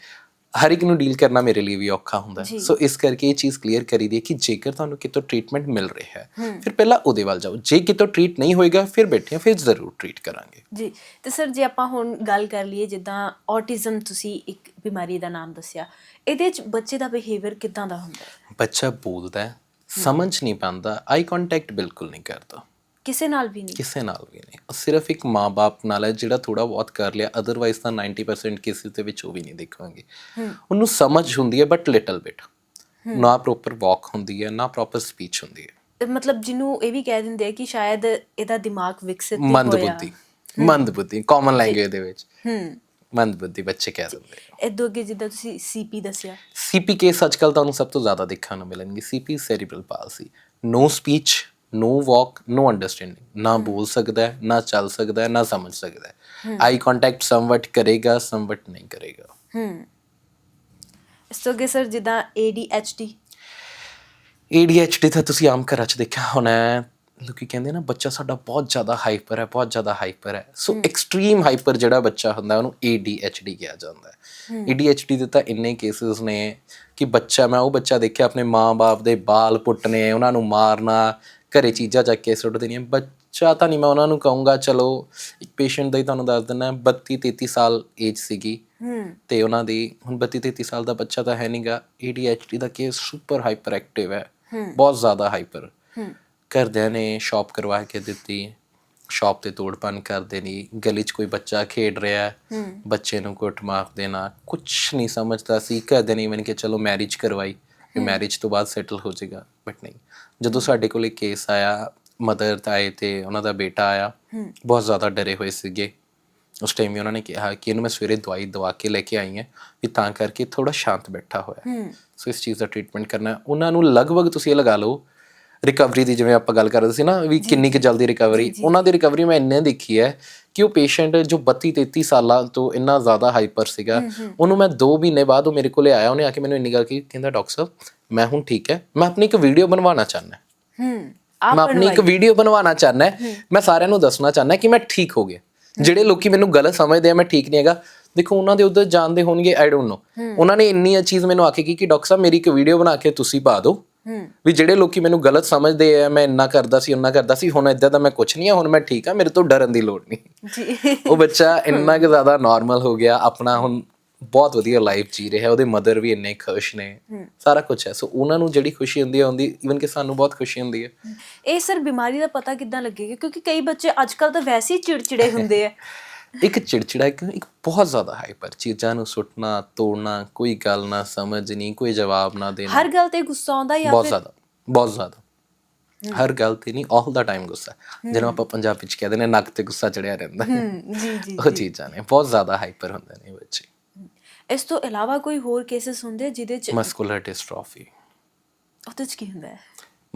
S1: ਹਰ ਇੱਕ ਨੂੰ ਡੀਲ ਕਰਨਾ ਮੇਰੇ ਲਈ ਵੀ ਔਖਾ ਹੁੰਦਾ ਹੈ। ਸੋ ਇਸ ਕਰਕੇ ਇਹ ਚੀਜ਼ ਕਲੀਅਰ ਕਰੀ ਦੀ ਕਿ ਜੇਕਰ ਤੁਹਾਨੂੰ ਕਿਤੋਂ ਟ੍ਰੀਟਮੈਂਟ ਮਿਲ ਰਿਹਾ ਹੈ ਫਿਰ ਪਹਿਲਾਂ ਉਹਦੇ ਵੱਲ ਜਾਓ। ਜੇ ਕਿਤੋਂ ਟ੍ਰੀਟ ਨਹੀਂ ਹੋਏਗਾ ਫਿਰ ਬੈਠੇ ਫਿਰ ਜ਼ਰੂਰ ਟ੍ਰੀਟ ਕਰਾਂਗੇ।
S2: ਜੀ। ਤੇ ਸਰ ਜੇ ਆਪਾਂ ਹੁਣ ਗੱਲ ਕਰ ਲਈਏ ਜਿੱਦਾਂ ਔਟਿਜ਼ਮ ਤੁਸੀਂ ਇੱਕ ਬਿਮਾਰੀ ਦਾ ਨਾਮ ਦੱਸਿਆ ਇਹਦੇ ਵਿੱਚ ਬੱਚੇ ਦਾ ਬਿਹੇਵੀਅਰ ਕਿਦਾਂ ਦਾ ਹੁੰਦਾ ਹੈ?
S1: ਬੱਚਾ ਬੋਲਦਾ ਸਮਝ ਨਹੀਂ ਪਾਉਂਦਾ ਆਈ ਕੰਟੈਕਟ ਬਿਲਕੁਲ ਨਹੀਂ ਕਰਦਾ।
S2: ਕਿਸੇ ਨਾਲ ਵੀ ਨਹੀਂ।
S1: ਕਿਸੇ ਨਾਲ ਵੀ ਨਹੀਂ। ਸਿਰਫ ਇੱਕ ਮਾਂ-ਬਾਪ ਨਾਲ ਹੈ ਜਿਹੜਾ ਥੋੜਾ ਬਹੁਤ ਕਰ ਲਿਆ ਅਦਰਵਾਈਜ਼ ਤਾਂ 90% ਕੇਸਿਸ ਦੇ ਵਿੱਚ ਉਹ ਵੀ ਨਹੀਂ ਦੇਖਾਂਗੇ। ਉਹਨੂੰ ਸਮਝ ਹੁੰਦੀ ਹੈ ਬਟ ਲਿਟਲ ਬਿਟ ਨਾ ਪ੍ਰੋਪਰ ਵਾਕ ਹੁੰਦੀ ਹੈ ਨਾ ਪ੍ਰੋਪਰ ਸਪੀਚ ਹੁੰਦੀ ਹੈ।
S2: ਮਤਲਬ ਜਿਹਨੂੰ ਇਹ ਵੀ ਕਹਿ ਦਿੰਦੇ ਆ ਕਿ ਸ਼ਾਇਦ ਇਹਦਾ ਦਿਮਾਗ ਵਿਕਸਿਤ ਨਹੀਂ
S1: ਮੰਦ
S2: ਹੋਇਆ।
S1: ਬੁੱਧੀ। ਮੰਦ ਬੁੱਧੀ ਕਾਮਨ ਲੈਂਗੁਏਜ ਦੇ ਵਿੱਚ।
S2: ਹੂੰ।
S1: ਮੰਦ ਬੁੱਧੀ ਬੱਚੇ ਕਹਿ ਦਿੰਦੇ ਆ।
S2: ਇਦੋਂ ਅੱਗੇ ਜਿੱਦਾਂ ਤੁਸੀਂ ਸੀਪੀ ਦੱਸਿਆ।
S1: ਸੀਪੀ ਕੇਸ ਅੱਜਕੱਲ ਤੁਹਾਨੂੰ ਸਭ ਤੋਂ ਜ਼ਿਆਦਾ ਦੇਖਣ ਨੂੰ ਮਿਲਣਗੇ। CP cerebral palsy no speech no walk no understanding ਨਾ ਬੋਲ ਸਕਦਾ ਹੈ ਨਾ ਚੱਲ ਸਕਦਾ ਹੈ ਨਾ ਸਮਝ ਸਕਦਾ ਹੈ। ਆਈ ਕੰਟੈਕਟ ਸਮਵਟ ਕਰੇਗਾ ਸਮਵਟ ਨਹੀਂ ਕਰੇਗਾ।
S2: ਹੂੰ ਇਸ ਤੋਂ ਅੱਗੇ ਸਰ ਜਿੱਦਾਂ ADHD
S1: ADHD ਤਾਂ ਤੁਸੀਂ ਆਮ ਘਰਾਂ 'ਚ ਦੇਖਿਆ ਹੋਣਾ ਹੈ। ਲੋਕੀ ਕਹਿੰਦੇ ਨਾ ਬੱਚਾ ਸਾਡਾ ਬਹੁਤ ਜ਼ਿਆਦਾ ਹਾਈਪਰ ਹੈ ਬਹੁਤ ਜ਼ਿਆਦਾ ਹਾਈਪਰ ਹੈ। ਸੋ ਐਕਸਟ੍ਰੀਮ ਹਾਈਪਰ ਜਿਹੜਾ ਬੱਚਾ ਹੁੰਦਾ ਉਹਨੂੰ ADHD ਕਿਹਾ ਜਾਂਦਾ ਹੈ। ADHD ਦੇ ਤਾਂ ਇੰਨੇ ਕੇਸਿਸ ਨੇ ਕਿ ਬੱਚਾ ਮੈਂ ਉਹ ਬੱਚਾ ਦੇਖਿਆ ਆਪਣੇ ਮਾਂ-ਬਾਪ ਦੇ ਬਾਲ ਪੁੱਟਨੇ ਉਹਨਾਂ ਨੂੰ ਮਾਰਨਾ ਘਰੇ ਚੀਜ਼ਾਂ ਚੱਕ ਕੇ ਸੁੱਟ ਦੇਣੀਆਂ ਬੱਚਾ ਤਾਂ ਨਹੀਂ ਮੈਂ ਉਹਨਾਂ ਨੂੰ ਕਹੂੰਗਾ ਚਲੋ ਇੱਕ ਪੇਸ਼ੈਂਟ ਦਾ ਹੀ ਤੁਹਾਨੂੰ ਦੱਸ ਦਿੰਦਾ 32 33 ਸਾਲ ਏਜ ਸੀਗੀ।
S2: ਹੂੰ।
S1: ਤੇ ਉਹਨਾਂ ਦੀ ਹੁਣ 32 33 ਸਾਲ ਦਾ ਬੱਚਾ ਤਾਂ ਹੈ ਨਹੀਂਗਾ ADHD ਦਾ ਕੇਸ ਸੁਪਰ ਹਾਈਪਰ ਐਕਟਿਵ ਹੈ। ਬਹੁਤ ਜ਼ਿਆਦਾ ਹਾਈਪਰ
S2: ਹੂੰ।
S1: ਘਰਦਿਆਂ ਨੇ ਸ਼ਾਪ ਕਰਵਾ ਕੇ ਦਿੱਤੀ। ਸ਼ਾਪ ਤੇ ਤੋੜਪਨ ਕਰ ਦੇਣੀ ਗਲੀ 'ਚ ਕੋਈ ਬੱਚਾ ਖੇਡ ਰਿਹਾ ਹੈ। ਬੱਚੇ ਨੂੰ ਕੁੱਟ ਮਾਰ ਦੇਣਾ। ਕੁਝ ਨਹੀਂ ਸਮਝਦਾ ਸੀ। ਘਰਦਿਆਂ ਨੇ ਇਵਨ ਕਿ ਚਲੋ ਮੈਰਿਜ ਕਰਵਾਈ। ਮੈਰਿਜ ਤੋਂ ਬਾਅਦ ਸੈਟਲ ਹੋ ਜਾਏਗਾ। ਬਟ ਨਹੀਂ। ਜਦੋਂ ਸਾਡੇ ਕੋਲ ਕੇਸ ਆਇਆ ਮਦਰ ਆਏ ਤੇ ਉਹਨਾਂ ਦਾ ਬੇਟਾ ਆਇਆ ਬਹੁਤ ਜ਼ਿਆਦਾ ਡਰੇ ਹੋਏ ਸੀਗੇ ਉਸ ਟਾਈਮ ਹੀ ਉਹਨਾਂ ਨੇ ਕਿਹਾ ਕਿ ਇਹਨੂੰ ਮੈਂ ਸਵੇਰੇ ਦਵਾਈ ਦਵਾ ਕੇ ਲੈ ਕੇ ਆਈ ਹਾਂ ਵੀ ਤਾਂ ਕਰਕੇ ਥੋੜਾ ਸ਼ਾਂਤ ਬੈਠਾ ਹੋਇਆ। ਸੋ ਇਸ ਚੀਜ਼ ਦਾ ਟ੍ਰੀਟਮੈਂਟ ਕਰਨਾ। ਉਹਨਾਂ ਨੂੰ ਲਗਭਗ ਤੁਸੀਂ ਇਹ ਲਗਾ ਲਓ ਰਿਕਵਰੀ ਦੀ ਜਿਵੇਂ ਆਪਾਂ ਗੱਲ ਕਰ ਰਹੇ ਸੀ ਨਾ ਵੀ ਕਿੰਨੀ ਕੁ ਜਲਦੀ ਰਿਕਵਰੀ ਉਹਨਾਂ ਦੀ ਰਿਕਵਰੀ ਮੈਂ ਇੰਨੇ ਦੇਖੀ ਹੈ ਕਿ ਉਹ ਪੇਸ਼ੈਂਟ ਜੋ 32 33 ਸਾਲਾਂ ਤੋਂ ਇੰਨਾ ਜ਼ਿਆਦਾ ਹਾਈਪਰ ਸੀਗਾ ਉਹਨੂੰ ਮੈਂ 2 ਮਹੀਨੇ ਬਾਅਦ ਉਹ ਮੇਰੇ ਕੋਲੇ ਆਇਆ ਉਹਨੇ ਆ ਕੇ ਮੈਨੂੰ ਇੰਨੀ ਗੱਲ ਕੀ ਕਹਿੰਦਾ ਡਾਕਟਰ ਸਾਹਿਬ ਮੈਂ ਹੁਣ ਠੀਕ ਹੈ ਮੈਂ ਆਪਣੀ ਇੱਕ ਵੀਡੀਓ ਬਣਵਾਉਣਾ ਚਾਹੁੰਦਾ
S2: ਹੂੰ।
S1: ਮੈਂ ਆਪਣੀ ਇੱਕ ਵੀਡੀਓ ਬਣਵਾਉਣਾ ਚਾਹੁੰਦਾ ਮੈਂ ਸਾਰਿਆਂ ਨੂੰ ਦੱਸਣਾ ਚਾਹੁੰਦਾ ਕਿ ਮੈਂ ਠੀਕ ਹੋ ਗਿਆ। ਜਿਹੜੇ ਲੋਕੀ ਮੈਨੂੰ ਗਲਤ ਸਮਝਦੇ ਆ ਮੈਂ ਠੀਕ ਨਹੀਂ ਹੈਗਾ। ਦੇਖੋ ਉਹਨਾਂ ਦੇ ਉਧਰ ਜਾਣਦੇ ਹੋਣਗੇ ਆਈ ਡੋਨਟ ਨੋ ਉਹਨਾਂ ਨੇ ਇੰਨੀ ਚੀਜ਼ ਮੈਨੂੰ ਆਖੀ ਕਿ ਡਾਕਟਰ ਸਾਹਿਬ ਮੇਰੀ ਇੱਕ ਵੀਡੀਓ ਬਣਾ ਕੇ ਤੁਸੀਂ ਪਾ ਦਿਓ। ਵੀ ਜਿਹੜੇ ਲੋਕੀ ਮੈਨੂੰ ਗਲਤ ਸਮਝਦੇ ਆ ਮੈਂ ਇੰਨਾ ਕਰਦਾ ਸੀ ਇੰਨਾ ਕਰਦਾ ਸੀ ਹੁਣ ਇਦਾਂ ਦਾ ਮੈਂ ਕੁਝ ਨਹੀਂ ਆ ਹੁਣ ਮੈਂ ਠੀਕ ਆ ਮੇਰੇ ਤੋਂ ਡਰਨ ਦੀ ਲੋੜ ਨਹੀਂ।
S2: ਜੀ।
S1: ਉਹ ਬੱਚਾ ਇੰਨਾ ਕਿ ਜ਼ਿਆਦਾ ਨਾਰਮਲ ਹੋ ਗਿਆ ਆਪਣਾ ਹੁਣ ਬਹੁਤ ਵਧੀਆ ਲਾਈਫ ਜੀ ਰਿਹਾ ਉਹਦੇ ਮਦਰ ਵੀ ਇੰਨੇ ਖੁਸ਼ ਨੇ ਸਾਰਾ ਕੁਝ ਹੈ। ਸੋ ਉਹਨਾਂ ਨੂੰ ਜਿਹੜੀ ਖੁਸ਼ੀ ਹੁੰਦੀ ਹੈ ਹੁੰਦੀ ਇਵਨ ਕਿ ਸਾਨੂੰ ਬਹੁਤ ਖੁਸ਼ੀ ਹੁੰਦੀ ਹੈ
S2: ਇਹ ਸਰ ਬਿਮਾਰੀ ਦਾ ਪਤਾ ਕਿੱਦਾਂ ਲੱਗੇਗਾ? ਕਿਉਂਕਿ ਕਈ ਬੱਚੇ ਅੱਜਕੱਲ ਤਾਂ ਵੈਸੇ ਹੀ ਚਿੜਚਿੜੇ ਹੁੰਦੇ ਆ।
S1: ਇੱਕ ਚਿੜਚਿੜਾ ਇੱਕ ਇੱਕ ਬਹੁਤ ਜ਼ਿਆਦਾ ਹਾਈਪਰ ਚੀਜ਼ਾਂ ਨੂੰ ਸੁੱਟਣਾ ਤੋੜਨਾ ਕੋਈ ਗੱਲ ਨਾ ਸਮਝਣੀ ਕੋਈ ਜਵਾਬ ਨਾ ਦੇਣਾ।
S2: ਹਰ ਗੱਲ ਤੇ ਗੁੱਸਾ ਆਉਂਦਾ ਜਾਂ
S1: ਬਹੁਤ ਜ਼ਿਆਦਾ ਬਹੁਤ ਜ਼ਿਆਦਾ। ਹਰ ਗੱਲ ਤੇ ਨਹੀਂ ਆਲ ਦਾ ਟਾਈਮ ਗੁੱਸਾ ਜਿਹਨੂੰ ਆਪਾਂ ਪੰਜਾਬੀ ਚ ਕਹਿੰਦੇ ਨੇ ਨੱਕ ਤੇ ਗੁੱਸਾ ਚੜਿਆ ਰਹਿੰਦਾ
S2: ਹੂੰ। ਜੀ ਜੀ
S1: ਉਹ ਚੀਜ਼ਾਂ ਨੇ ਬਹੁਤ ਜ਼ਿਆਦਾ ਹਾਈਪਰ ਹੁੰਦੇ ਨੇ ਬੱਚੇ
S2: ਇਸ ਤੋਂ ਇਲਾਵਾ ਕੋਈ ਹੋਰ ਕੇਸਸ ਹੁੰਦੇ ਜਿਹਦੇ ਚ
S1: ਮਸਕੂਲਰ ਡਿਸਟ੍ਰੋਫੀ
S2: ਉਹਦੇ ਚ ਕੀ ਹੁੰਦਾ ਹੈ?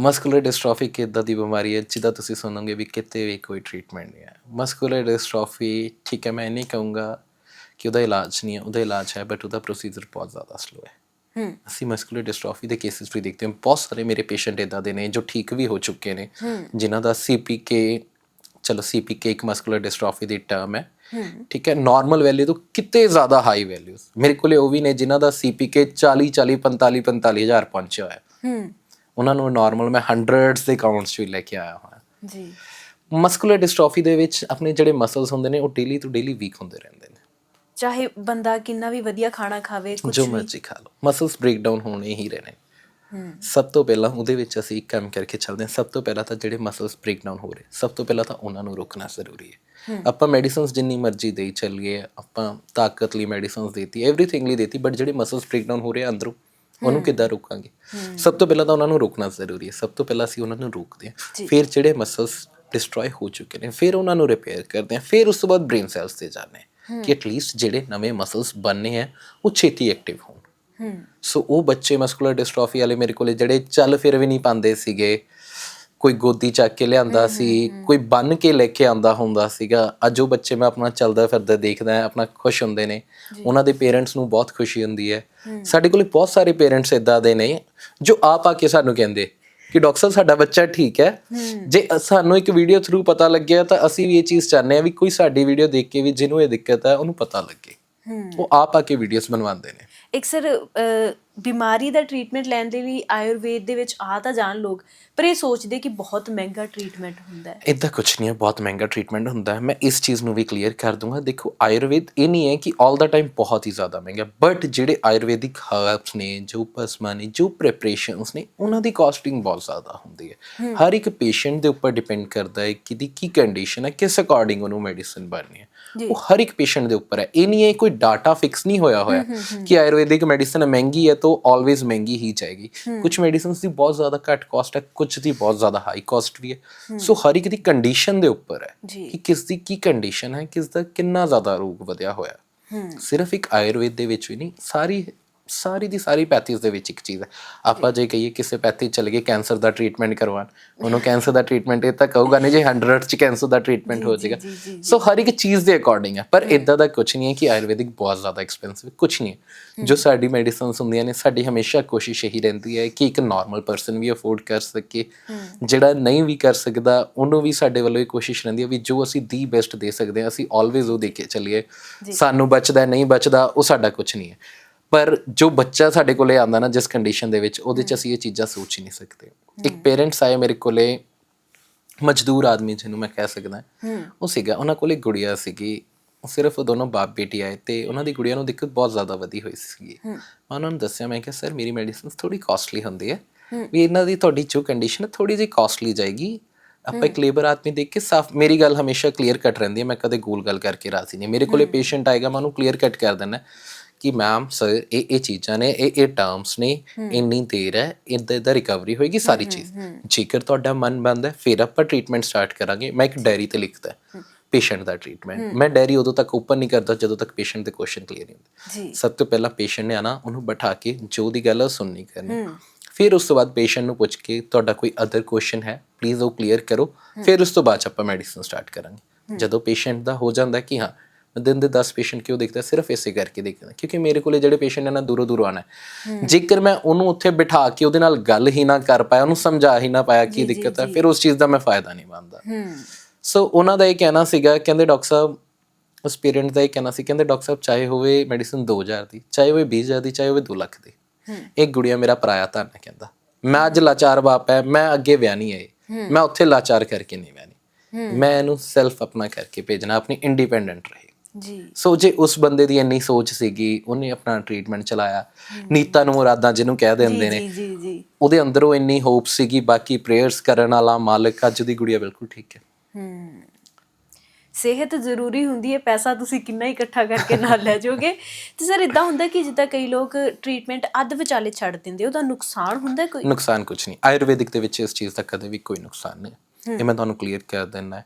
S1: ਮਸਕੂਲਰ ਡਿਸਟ੍ਰੋਫੀ ਇੱਕ ਏਦਾਂ ਦੀ ਬਿਮਾਰੀ ਹੈ? ਜਿਹਦਾ ਤੁਸੀਂ ਸੁਣੋਗੇ ਵੀ ਕਿਤੇ ਵੀ ਕੋਈ ਟ੍ਰੀਟਮੈਂਟ ਨਹੀਂ ਹੈ। ਮਸਕੂਲਰ ਡਿਸਟ੍ਰੋਫੀ ਠੀਕ ਹੈ ਮੈਂ ਨਹੀਂ ਕਹੂੰਗਾ ਕਿ ਉਹਦਾ ਇਲਾਜ ਨਹੀਂ ਹੈ ਉਹਦਾ ਇਲਾਜ ਹੈ ਬਟ ਉਹਦਾ ਪ੍ਰੋਸੀਜਰ ਬਹੁਤ ਜ਼ਿਆਦਾ ਸਲੋ ਹੈ। ਅਸੀਂ ਮਸਕੂਲਰ ਡਿਸਟ੍ਰੋਫੀ ਦੇ ਕੇਸਿਸ ਵੀ ਦੇਖਦੇ ਹਾਂ। ਬਹੁਤ ਸਾਰੇ ਮੇਰੇ ਪੇਸ਼ੈਂਟ ਇਦਾਂ ਦੇ ਨੇ ਜੋ ਠੀਕ ਵੀ ਹੋ ਚੁੱਕੇ ਨੇ ਜਿਨ੍ਹਾਂ ਦਾ ਸੀਪੀਕੇ ਚਲੋ ਸੀਪੀਕੇ ਇੱਕ ਮਸਕੂਲਰ ਡਿਸਟ੍ਰੋਫੀ ਦੀ ਟਰਮ ਹੈ। ਠੀਕ ਹੈ ਨਾਰਮਲ ਵੈਲਿਊ ਤੋਂ ਕਿਤੇ ਜ਼ਿਆਦਾ ਹਾਈ ਵੈਲਿਊਜ਼ ਮੇਰੇ ਕੋਲੇ ਉਹ ਵੀ ਨੇ ਜਿਨ੍ਹਾਂ ਦਾ ਸੀਪੀਕੇ 40 40 45 45 ਹਜ਼ਾਰ ਪਹੁੰਚਿਆ ਹੋਇਆ ਹੈ।
S2: ਹੂੰ
S1: ਉਹਨਾਂ ਨੂੰ ਨਾਰਮਲ ਮੈਂ ਹੰਡਰਡਸ ਦੇ ਕਾਊਂਟਸ 'ਚ ਵੀ ਲੈ ਕੇ ਆਇਆ ਹੋਇਆ।
S2: ਜੀ।
S1: ਮਸਕੂਲਰ ਡਿਸਟ੍ਰੋਫੀ ਦੇ ਵਿੱਚ ਆਪਣੇ ਜਿਹੜੇ ਮਸਲਸ ਹੁੰਦੇ ਨੇ ਉਹ ਡੇਲੀ ਤੋਂ ਡੇਲੀ ਵੀਕ ਹੁੰਦੇ ਰਹਿੰਦੇ ਨੇ।
S2: ਚਾਹੇ ਬੰਦਾ ਕਿੰਨਾ ਵੀ ਵਧੀਆ ਖਾਣਾ ਖਾਵੇ ਕੁਝ
S1: ਜੋ ਮਰਜ਼ੀ ਖਾ ਲਓ। ਮਸਲਸ ਬ੍ਰੇਕ ਡਾਊਨ ਹੋਣੇ ਹੀ ਰਹਿਣੇ।
S2: ਹੂੰ।
S1: ਸਭ ਤੋਂ ਪਹਿਲਾਂ ਉਹਦੇ ਵਿੱਚ ਅਸੀਂ ਇੱਕ ਕੰਮ ਕਰਕੇ ਚੱਲਦੇ ਹਾਂ। ਸਭ ਤੋਂ ਪਹਿਲਾਂ ਤਾਂ ਜਿਹੜੇ ਮਸਲਸ ਬ੍ਰੇਕ ਡਾਊਨ ਹੋ ਰਹੇ ਸਭ ਤੋਂ ਪਹਿਲਾਂ ਤਾਂ ਉਹਨਾਂ ਨੂੰ ਰੋਕਣਾ ਜ਼ਰੂਰੀ ਹੈ। ਆਪਾਂ ਮੈਡੀਸਿਨਸ ਜਿੰਨੀ ਮਰਜ਼ੀ ਦੇਈ ਚੱਲੀਏ ਆਪਾਂ ਤਾਕਤ ਲਈ ਮੈਡੀਸਿਨਸ ਦੇਤੀ ਐਵਰੀਥਿੰਗ ਲਈ ਦੇਤੀ ਬਟ ਜਿਹੜੇ ਮਸਲਸ ਬ੍ਰੇਕ ਡਾਊਨ ਹੋ ਰਹੇ ਅੰਦਰੋਂ ਉਹਨੂੰ ਕਿੱਦਾਂ ਰੋਕਾਂਗੇ? ਸਭ ਤੋਂ ਪਹਿਲਾਂ ਤਾਂ ਉਹਨਾਂ ਨੂੰ ਰੋਕਣਾ ਜ਼ਰੂਰੀ ਹੈ। ਸਭ ਤੋਂ ਪਹਿਲਾਂ ਅਸੀਂ ਉਹਨਾਂ ਨੂੰ ਰੋਕਦੇ ਹਾਂ। ਫਿਰ ਜਿਹੜੇ ਮਸਲਸ ਡਿਸਟਰੋਏ ਹੋ ਚੁੱਕੇ ਨੇ ਫਿਰ ਉਹਨਾਂ ਨੂੰ ਰਿਪੇਅਰ ਕਰਦੇ ਹਾਂ। ਫਿਰ ਉਸ ਤੋਂ ਬਾਅਦ ਬ੍ਰੇਨ ਸੈਲਸ ਤੇ ਜਾਂਦੇ ਹਾਂ ਕਿ ਐਟਲੀਸਟ ਜਿਹੜੇ ਨਵੇਂ ਮਸਲਸ ਬਣਨੇ ਆ ਉਹ ਛੇਤੀ ਐਕਟਿਵ ਹੋਣ। ਸੋ ਉਹ ਬੱਚੇ ਮਸਕੂਲਰ ਡਿਸਟ੍ਰੋਫੀ ਵਾਲੇ ਮੇਰੇ ਕੋਲੇ ਜਿਹੜੇ ਚੱਲ ਫਿਰ ਵੀ ਨਹੀਂ ਪਾਉਂਦੇ ਸੀਗੇ ਕੋਈ ਗੋਦੀ ਚੱਕ ਕੇ ਲਿਆਂਦਾ ਸੀ ਕੋਈ ਬੰਨ ਕੇ ਲੈ ਕੇ ਆਂਦਾ ਹੁੰਦਾ ਸੀਗਾ। ਅੱਜ ਉਹ ਬੱਚੇ ਮੈਂ ਆਪਣਾ ਚੱਲਦਾ ਫਿਰਦਾ ਦੇਖਦਾ ਹਾਂ, ਆਪਣਾ ਖੁਸ਼ ਹੁੰਦੇ ਨੇ। ਉਹਨਾਂ ਦੇ ਪੇਰੈਂਟਸ ਨੂੰ ਬਹੁਤ ਖੁਸ਼ੀ ਹੁੰਦੀ ਹੈ। ਸਾਡੇ ਕੋਲੇ ਬਹੁਤ ਸਾਰੇ ਪੇਰੈਂਟਸ ਇਦਾਂ ਦੇ ਨੇ ਜੋ ਆਪ ਆ ਕੇ ਸਾਨੂੰ ਕਹਿੰਦੇ ਕਿ ਡਾਕਟਰ ਸਾਹਿਬ ਸਾਡਾ ਬੱਚਾ ਠੀਕ ਹੈ। ਜੇ ਸਾਨੂੰ ਇੱਕ ਵੀਡੀਓ ਥਰੂ ਪਤਾ ਲੱਗਿਆ ਤਾਂ ਅਸੀਂ ਵੀ ਇਹ ਚੀਜ਼ ਚਾਹੁੰਦੇ ਆ ਵੀ ਕੋਈ ਸਾਡੀ ਵੀਡੀਓ ਦੇਖ ਕੇ ਵੀ ਜਿਹਨੂੰ ਇਹ ਦਿੱਕਤ ਹੈ ਉਹਨੂੰ ਪਤਾ ਲੱਗੇ।
S2: ਹੂੰ
S1: ਉਹ ਆਪ ਆ ਕੇ ਵੀਡੀਓਜ਼ ਬਣਵਾਉਂਦੇ ਨੇ।
S2: ਇੱਕ ਸਰ ਬਿਮਾਰੀ ਦਾ ਟ੍ਰੀਟਮੈਂਟ ਲੈਣ ਦੇ ਲਈ ਆਯੁਰਵੇਦ ਦੇ ਵਿੱਚ ਆ ਤਾਂ ਜਾਣ ਲੋਕ ਪਰ ਇਹ ਸੋਚਦੇ ਕਿ ਬਹੁਤ ਮਹਿੰਗਾ ਟ੍ਰੀਟਮੈਂਟ ਹੁੰਦਾ ਹੈ।
S1: ਇਦਾਂ ਕੁਝ ਨਹੀਂ ਹੈ ਬਹੁਤ ਮਹਿੰਗਾ ਟ੍ਰੀਟਮੈਂਟ ਹੁੰਦਾ ਹੈ। ਮੈਂ ਇਸ ਚੀਜ਼ ਨੂੰ ਵੀ ਕਲੀਅਰ ਕਰ ਦੂੰਗਾ। ਦੇਖੋ ਆਯੁਰਵੇਦ ਇਹ ਨਹੀਂ ਹੈ ਕਿ 올 ਦਾ ਟਾਈਮ ਬਹੁਤ ਹੀ ਜ਼ਿਆਦਾ ਮਹਿੰਗਾ ਬਟ ਜਿਹੜੇ ਆਯੁਰਵੈਦਿਕ ਹਰਬਸ ਨੇ ਜੋ ਪਸਮਾ ਨੇ ਜੋ ਪ੍ਰੈਪਰੇਸ਼ਨਸ ਨੇ ਉਹਨਾਂ ਦੀ ਕਾਸਟਿੰਗ ਬਹੁਤ ਜ਼ਿਆਦਾ ਹੁੰਦੀ ਹੈ। ਹਰ ਇੱਕ ਪੇਸ਼ੈਂਟ ਦੇ ਉੱਪਰ ਡਿਪੈਂਡ ਕਰਦਾ ਹੈ ਕਿ ਦੀ ਕੀ ਕੰਡੀਸ਼ਨ ਹੈ ਕਿਸ ਅਕੋਰਡਿੰਗ ਉਹਨੂੰ ਮੈਡੀਸਿਨ ਬਣਨੀ ਹੈ। ਉਹ ਹਰ ਇੱਕ ਪੇਸ਼ੈਂਟ ਦੇ ਉੱਪਰ ਹੈ। ਇਹ ਨਹੀਂ ਹੈ ਕੋਈ ਡਾਟਾ ਫਿਕਸ ਨਹੀਂ ਹੋਇਆ ਹੋਇਆ ਕਿ ਆਯੁਰਵੈਦਿਕ ਮੈਡੀਸਿਨ ਮਹਿੰਗੀ ਹੈ ਤਾਂ ਆਲਵੇਜ਼ ਮਹਿੰਗੀ ਹੀ ਜਾਏਗੀ। ਕੁਝ ਮੈਡੀਸਿਨਸ ਦੀ ਬਹੁਤ ਜ਼ਿਆਦਾ ਘੱਟ ਕਾਸਟ ਹੈ ਕੁਝ ਦੀ ਬਹੁਤ ਜ਼ਿਆਦਾ ਹਾਈ ਕਾਸਟ ਵੀ ਹੈ। ਸੋ ਹਰ ਇੱਕ ਦੀ ਕੰਡੀਸ਼ਨ ਦੇ ਉੱਪਰ ਹੈ। ਕਿ ਕਿਸ ਦੀ ਕੀ ਕੰਡੀਸ਼ਨ ਹੈ ਕਿਸ ਦਾ ਕਿੰਨਾ ਜ਼ਿਆਦਾ ਰੋਗ ਵਧਿਆ ਹੋਇਆ। ਸਿਰਫ ਇੱਕ ਆਯੁਰਵੇਦ ਦੇ ਵਿੱਚ ਵੀ ਨਹੀਂ ਸਾਰੀ ਸਾਰੀ ਦੀ ਸਾਰੀ ਪੈਥੀਜ਼ ਦੇ ਵਿੱਚ ਇੱਕ ਚੀਜ਼ ਹੈ। ਆਪਾਂ ਜੇ ਕਹੀਏ ਕਿਸੇ ਪੈਥੀ ਚਲੇ ਗਏ ਕੈਂਸਰ ਦਾ ਟ੍ਰੀਟਮੈਂਟ ਕਰਵਾਉਣ ਉਹਨੂੰ ਕੈਂਸਰ ਦਾ ਟ੍ਰੀਟਮੈਂਟ ਇਹ ਤਾਂ ਕਹੂਗਾ ਨਹੀਂ ਜੇ 100 ਚ ਕੈਂਸਰ ਦਾ ਟ੍ਰੀਟਮੈਂਟ ਹੋ ਜਾਏਗਾ। ਸੋ ਹਰ ਇੱਕ ਚੀਜ਼ ਦੇ ਅਕੋਰਡਿੰਗ ਹੈ। ਪਰ ਇਦਾਂ ਦਾ ਕੁਝ ਨਹੀਂ ਹੈ ਕਿ ਆਯੁਰਵੈਦਿਕ ਬਹੁਤ ਜ਼ਿਆਦਾ ਐਕਸਪੈਂਸਿਵ ਕੁਝ ਨਹੀਂ ਹੈ। ਜੋ ਸਾਡੀ ਮੈਡੀਸਿਨਸ ਹੁੰਦੀਆਂ ਨੇ ਸਾਡੀ ਹਮੇਸ਼ਾ ਕੋਸ਼ਿਸ਼ ਇਹੀ ਰਹਿੰਦੀ ਹੈ ਕਿ ਇੱਕ ਨਾਰਮਲ ਪਰਸਨ ਵੀ ਅਫੋਰਡ ਕਰ ਸਕੇ। ਜਿਹੜਾ ਨਹੀਂ ਵੀ ਕਰ ਸਕਦਾ ਉਹਨੂੰ ਵੀ ਸਾਡੇ ਵੱਲੋਂ ਇਹ ਕੋਸ਼ਿਸ਼ ਰਹਿੰਦੀ ਹੈ ਵੀ ਜੋ ਅਸੀਂ ਦੀ ਬੈਸਟ ਦੇ ਸਕਦੇ ਹਾਂ ਅਸੀਂ ਆਲਵੇਜ਼ ਉਹ ਦੇ ਕੇ ਚੱਲੀਏ। ਸਾਨੂੰ ਬਚਦਾ ਨਹੀਂ ਬਚਦਾ ਉਹ ਸਾਡਾ ਕੁਝ ਨਹੀਂ ਹੈ। ਪਰ ਜੋ ਬੱਚਾ ਸਾਡੇ ਕੋਲੇ ਆਂਦਾ ਨਾ ਜਿਸ ਕੰਡੀਸ਼ਨ ਦੇ ਵਿੱਚ ਉਹਦੇ ਚ ਅਸੀਂ ਇਹ ਚੀਜ਼ਾਂ ਸੋਚ ਹੀ ਨਹੀਂ ਸਕਦੇ। ਇੱਕ ਪੇਰੈਂਟਸ ਆਏ ਮੇਰੇ ਕੋਲੇ ਮਜ਼ਦੂਰ ਆਦਮੀ ਜਿਹਨੂੰ ਮੈਂ ਕਹਿ ਸਕਦਾ। ਉਹ ਸੀਗਾ ਉਹਨਾਂ ਕੋਲੇ ਗੁੜੀਆ ਸੀਗੀ। ਉਹ ਸਿਰਫ ਉਹ ਦੋਨੋਂ ਬਾਪ ਬੇਟੀ ਆਏ ਤੇ ਉਹਨਾਂ ਦੀ ਗੁੜੀਆ ਨੂੰ ਦਿੱਕਤ ਬਹੁਤ ਜ਼ਿਆਦਾ ਵਧੀ ਹੋਈ ਸੀਗੀ। ਮੈਂ ਉਹਨਾਂ ਨੂੰ ਦੱਸਿਆ ਮੈਂ ਕਿਹਾ ਸਰ ਮੇਰੀ ਮੈਡੀਸਿਨਸ ਥੋੜੀ ਕਾਸਟਲੀ ਹੁੰਦੀ ਹੈ। ਵੀ ਇਹਨਾਂ ਦੀ ਤੁਹਾਡੀ ਜੋ ਕੰਡੀਸ਼ਨ ਹੈ ਥੋੜੀ ਜਿਹੀ ਕਾਸਟਲੀ ਜਾਏਗੀ। ਆਪਾਂ ਇੱਕ ਲੇਬਰ ਆਦਮੀ ਦੇਖ ਕੇ ਸਾਫ਼ ਮੇਰੀ ਗੱਲ ਹਮੇਸ਼ਾ ਕਲੀਅਰ ਕੱਟ ਰਹਿੰਦੀ ਹੈ। ਮੈਂ ਕਦੇ ਗੋਲ ਗੱਲ ਕਰਕੇ ਰਾਜ਼ੀ ਨਹੀਂ। ਮੇਰੇ ਕੋਲੇ ਪੇਸ਼ੈਂਟ ਆਏਗਾ ਮੈਂ ਉਹਨੂੰ ਕਲੀਅਰ ਕੱਟ ਕਰ ਦਿੰਦਾ। ਕਿ ਮੈਮ ਸਰ ਇਹ ਇਹ ਚੀਜ਼ਾਂ ਨੇ ਇਹ ਇਹ ਟਰਮਸ ਨੇ ਇੰਨੀ ਦੇਰ ਹੈ ਇੱਦਾਂ ਇੱਦਾਂ ਰਿਕਵਰੀ ਹੋਏਗੀ ਸਾਰੀ ਚੀਜ਼। ਜੇਕਰ ਤੁਹਾਡਾ ਮਨ ਬੰਦ ਹੈ ਫਿਰ ਆਪਾਂ ਟ੍ਰੀਟਮੈਂਟ ਸਟਾਰਟ ਕਰਾਂਗੇ। ਮੈਂ ਇੱਕ ਡਾਇਰੀ ਤੇ ਲਿਖਦਾ ਪੇਸ਼ੈਂਟ ਦਾ ਟ੍ਰੀਟਮੈਂਟ ਮੈਂ ਡਾਇਰੀ ਉਦੋਂ ਤੱਕ ਓਪਨ ਨਹੀਂ ਕਰਦਾ ਜਦੋਂ ਤੱਕ ਪੇਸ਼ੈਂਟ ਦੇ ਕੁਐਸਚਨ ਕਲੀਅਰ ਨਹੀਂ ਹੁੰਦੇ। ਸਭ ਤੋਂ ਪਹਿਲਾਂ ਪੇਸ਼ੈਂਟ ਨੇ ਆਣਾ ਉਹਨੂੰ ਬਿਠਾ ਕੇ ਜੋ ਦੀ ਗੱਲ ਸੁਣਨੀ ਕਰਨੀ। ਫਿਰ ਉਸ ਤੋਂ ਬਾਅਦ ਪੇਸ਼ੈਂਟ ਨੂੰ ਪੁੱਛ ਕੇ ਤੁਹਾਡਾ ਕੋਈ ਅਦਰ ਕੁਐਸਚਨ ਹੈ ਪਲੀਜ਼ ਉਹ ਕਲੀਅਰ ਕਰੋ। ਫਿਰ ਉਸ ਤੋਂ ਬਾਅਦ ਆਪਾਂ ਮੈਡੀਸਿਨ ਸਟਾਰਟ ਕਰਾਂਗੇ। ਜਦੋਂ ਪੇਸ਼ੈਂਟ ਦਾ ਹੋ ਜਾਂਦਾ ਕਿ ਹਾਂ ਦਿਨ ਦੇ 10 ਪੇਸ਼ੈਂਟ ਕਿਉਂ ਦੇਖਦਾ ਸਿਰਫ ਇਸੇ ਕਰਕੇ ਦੇਖਦਾ ਕਿਉਂਕਿ ਮੇਰੇ ਕੋਲੇ ਜਿਹੜੇ ਪੇਸ਼ੈਂਟ ਨੇ ਨਾ ਦੂਰੋਂ ਦੂਰੋਂ ਆਣਾ ਜੇਕਰ ਮੈਂ ਉਹਨੂੰ ਉੱਥੇ ਬਿਠਾ ਕੇ ਉਹਦੇ ਨਾਲ ਗੱਲ ਹੀ ਨਾ ਕਰ ਪਾਇਆ ਉਹਨੂੰ ਸਮਝਾ ਹੀ ਨਾ ਪਾਇਆ ਕੀ ਦਿੱਕਤ ਹੈ ਫਿਰ ਉਸ ਚੀਜ਼ ਦਾ ਮੈਂ ਫਾਇਦਾ ਨਹੀਂ ਮੰਨਦਾ। ਸੋ ਉਹਨਾਂ ਦਾ ਇਹ ਕਹਿਣਾ ਸੀਗਾ ਕਹਿੰਦੇ ਡਾਕਟਰ ਸਾਹਿਬ ਉਸ ਪੇਰੈਂਟ ਦਾ ਇਹ ਕਹਿਣਾ ਸੀ ਕਹਿੰਦੇ ਡਾਕਟਰ ਸਾਹਿਬ ਚਾਹੇ ਹੋਵੇ ਮੈਡੀਸਿਨ 2000 ਦੀ ਚਾਹੇ ਹੋਵੇ 20000 ਦੀ ਚਾਹੇ ਹੋਵੇ 2 ਲੱਖ ਦੀ। ਇਹ ਗੁੜੀਆ ਮੇਰਾ ਪਰਾਇਆ ਧਨ ਹੈ ਕਹਿੰਦਾ। ਮੈਂ ਅੱਜ ਲਾਚਾਰ ਬਾਪ ਹੈ ਮੈਂ ਅੱਗੇ ਵਿਆਹ ਨਹੀਂ ਆਏ। ਮੈਂ ਉੱਥੇ ਲਾਚਾਰ ਕਰਕੇ ਨਹੀਂ ਵਿਆਹਨੀ ਮੈਂ ਇਹਨੂੰ ਸੈਲਫ ਆਪਣਾ ਕਰਕੇ ਭੇਜਣਾ ਆਪਣੀ ਇੰਡੀਪੈਂਡੈਂਟ ਰਹੇ।
S2: ਜੀ।
S1: ਸੋ ਜੇ ਉਸ ਬੰਦੇ ਦੀ ਇੰਨੀ ਸੋਚ ਸੀਗੀ ਉਹਨੇ ਆਪਣਾ ਟ੍ਰੀਟਮੈਂਟ ਚਲਾਇਆ। ਨੀਤਾਂ ਨੂੰ ਮੁਰਾਦਾਂ ਜਿਹਨੂੰ ਕਹਿ ਦਿੰਦੇ ਨੇ।
S2: ਜੀ ਜੀ ਜੀ।
S1: ਉਹਦੇ ਅੰਦਰੋਂ ਇੰਨੀ ਹੋਪ ਸੀਗੀ ਬਾਕੀ ਪ੍ਰੇਅਰਸ ਕਰਨ ਵਾਲਾ ਮਾਲਕ ਅੱਜ ਦੀ ਗੁੜੀਆ ਬਿਲਕੁਲ ਠੀਕ ਹੈ।
S2: ਹੂੰ। ਸਿਹਤ ਜ਼ਰੂਰੀ ਹੁੰਦੀ ਹੈ ਪੈਸਾ ਤੁਸੀਂ ਕਿੰਨਾ ਇਕੱਠਾ ਕਰਕੇ ਨਾਲ ਲੈ ਜਾਓਗੇ। ਤੇ ਸਰ ਇਦਾਂ ਹੁੰਦਾ ਕਿ ਜਿੱਦਾਂ ਕਈ ਲੋਕ ਟ੍ਰੀਟਮੈਂਟ ਅੱਧ ਵਿਚਾਲੇ ਛੱਡ ਦਿੰਦੇ ਉਹਦਾ ਨੁਕਸਾਨ ਹੁੰਦਾ ਕੋਈ?
S1: ਨੁਕਸਾਨ ਕੁਝ ਨਹੀਂ। ਆਯੁਰਵੈਦਿਕ ਦੇ ਵਿੱਚ ਇਸ ਚੀਜ਼ ਦਾ ਕਦੇ ਵੀ ਕੋਈ ਨੁਕਸਾਨ ਨਹੀਂ। ਇਹ ਮੈਂ ਤੁਹਾਨੂੰ ਕਲੀਅਰ ਕਰ ਦਿੰਦਾ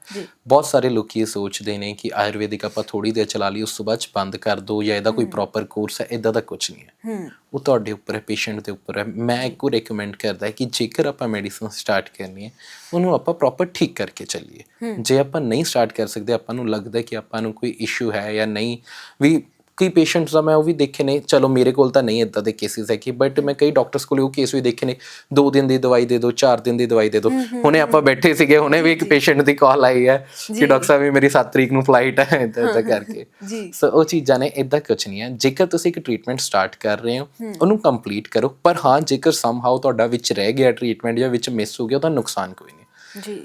S1: ਬਹੁਤ ਸਾਰੇ ਲੋਕੀ ਇਹ ਸੋਚਦੇ ਨੇ ਕਿ ਆਯੁਰਵੈਦਿਕ ਆਪਾਂ ਥੋੜੀ ਦੇਰ ਚਲਾ ਲਈ ਉਸ ਤੋਂ ਬਾਅਦ ਬੰਦ ਕਰ ਦੋ ਜਾਂ ਇਹਦਾ ਕੋਈ ਪ੍ਰੋਪਰ ਕੋਰਸ ਹੈ ਇਦਾਂ ਦਾ ਕੁਝ ਨਹੀਂ ਹੈ।
S2: ਹੂੰ।
S1: ਉਹ ਤੁਹਾਡੇ ਉੱਪਰ ਹੈ ਪੇਸ਼ੈਂਟ ਦੇ ਉੱਪਰ ਹੈ। ਮੈਂ ਇੱਕੋ ਰეკਮੈਂਡ ਕਰਦਾ ਕਿ ਜੇਕਰ ਆਪਾਂ ਮੈਡੀਸਨ ਸਟਾਰਟ ਕਰਨੀ ਹੈ ਉਹਨੂੰ ਆਪਾਂ ਪ੍ਰੋਪਰ ਠੀਕ ਕਰਕੇ ਚੱਲੀਏ। ਜੇ ਆਪਾਂ ਨਹੀਂ ਸਟਾਰਟ ਕਰ ਸਕਦੇ ਆਪਾਂ ਨੂੰ ਲੱਗਦਾ ਕਿ ਆਪਾਂ ਨੂੰ ਕੋਈ ਇਸ਼ੂ ਹੈ ਜਾਂ ਨਹੀਂ ਵੀ ਕਈ ਪੇਸ਼ੈਂਟਸ ਆ ਮੈਂ ਉਹ ਵੀ ਦੇਖੇ ਨੇ ਚਲੋ ਮੇਰੇ ਕੋਲ ਤਾਂ ਨਹੀਂ ਇਦਾਂ ਦੇ ਕੇਸਿਸ ਹੈ ਕਿ ਬਟ ਮੈਂ ਕਈ ਡਾਕਟਰਸ ਕੋਲ ਉਹ ਕੇਸ ਵੀ ਦੇਖੇ ਨੇ 2 ਦਿਨ ਦੀ ਦਵਾਈ ਦੇ ਦਿਓ 4 ਦਿਨ ਦੀ ਦਵਾਈ ਦੇ ਦਿਓ ਹੁਣੇ ਆਪਾਂ ਬੈਠੇ ਸੀਗੇ ਹੁਣੇ ਵੀ ਇੱਕ ਪੇਸ਼ੈਂਟ ਦੀ ਕਾਲ ਆਈ ਹੈ ਕਿ ਡਾਕਟਰ ਸਾਹਿਬ ਵੀ ਮੇਰੀ 7 ਤਰੀਕ ਨੂੰ ਫਲਾਈਟ ਹੈ ਇਦਾਂ ਇਦਾਂ ਕਰਕੇ। ਸੋ ਉਹ ਚੀਜ਼ਾਂ ਨੇ ਇਦਾਂ ਕੁਝ ਨਹੀਂ ਹੈ। ਜੇਕਰ ਤੁਸੀਂ ਇੱਕ ਟ੍ਰੀਟਮੈਂਟ ਸਟਾਰਟ ਕਰ ਰਹੇ ਹੋ ਉਹਨੂੰ ਕੰਪਲੀਟ ਕਰੋ ਪਰ ਹਾਂ ਜੇਕਰ ਸਮਹਾਉ ਤੁਹਾਡਾ ਵਿੱਚ ਰਹਿ ਗਿਆ ਟ੍ਰੀਟਮੈਂਟ ਜਾਂ ਵਿੱਚ ਮਿਸ ਹੋ ਗਿਆ ਤਾਂ ਨੁਕਸਾਨ ਕੋਈ ਨਹੀਂ।
S2: ਜੀ।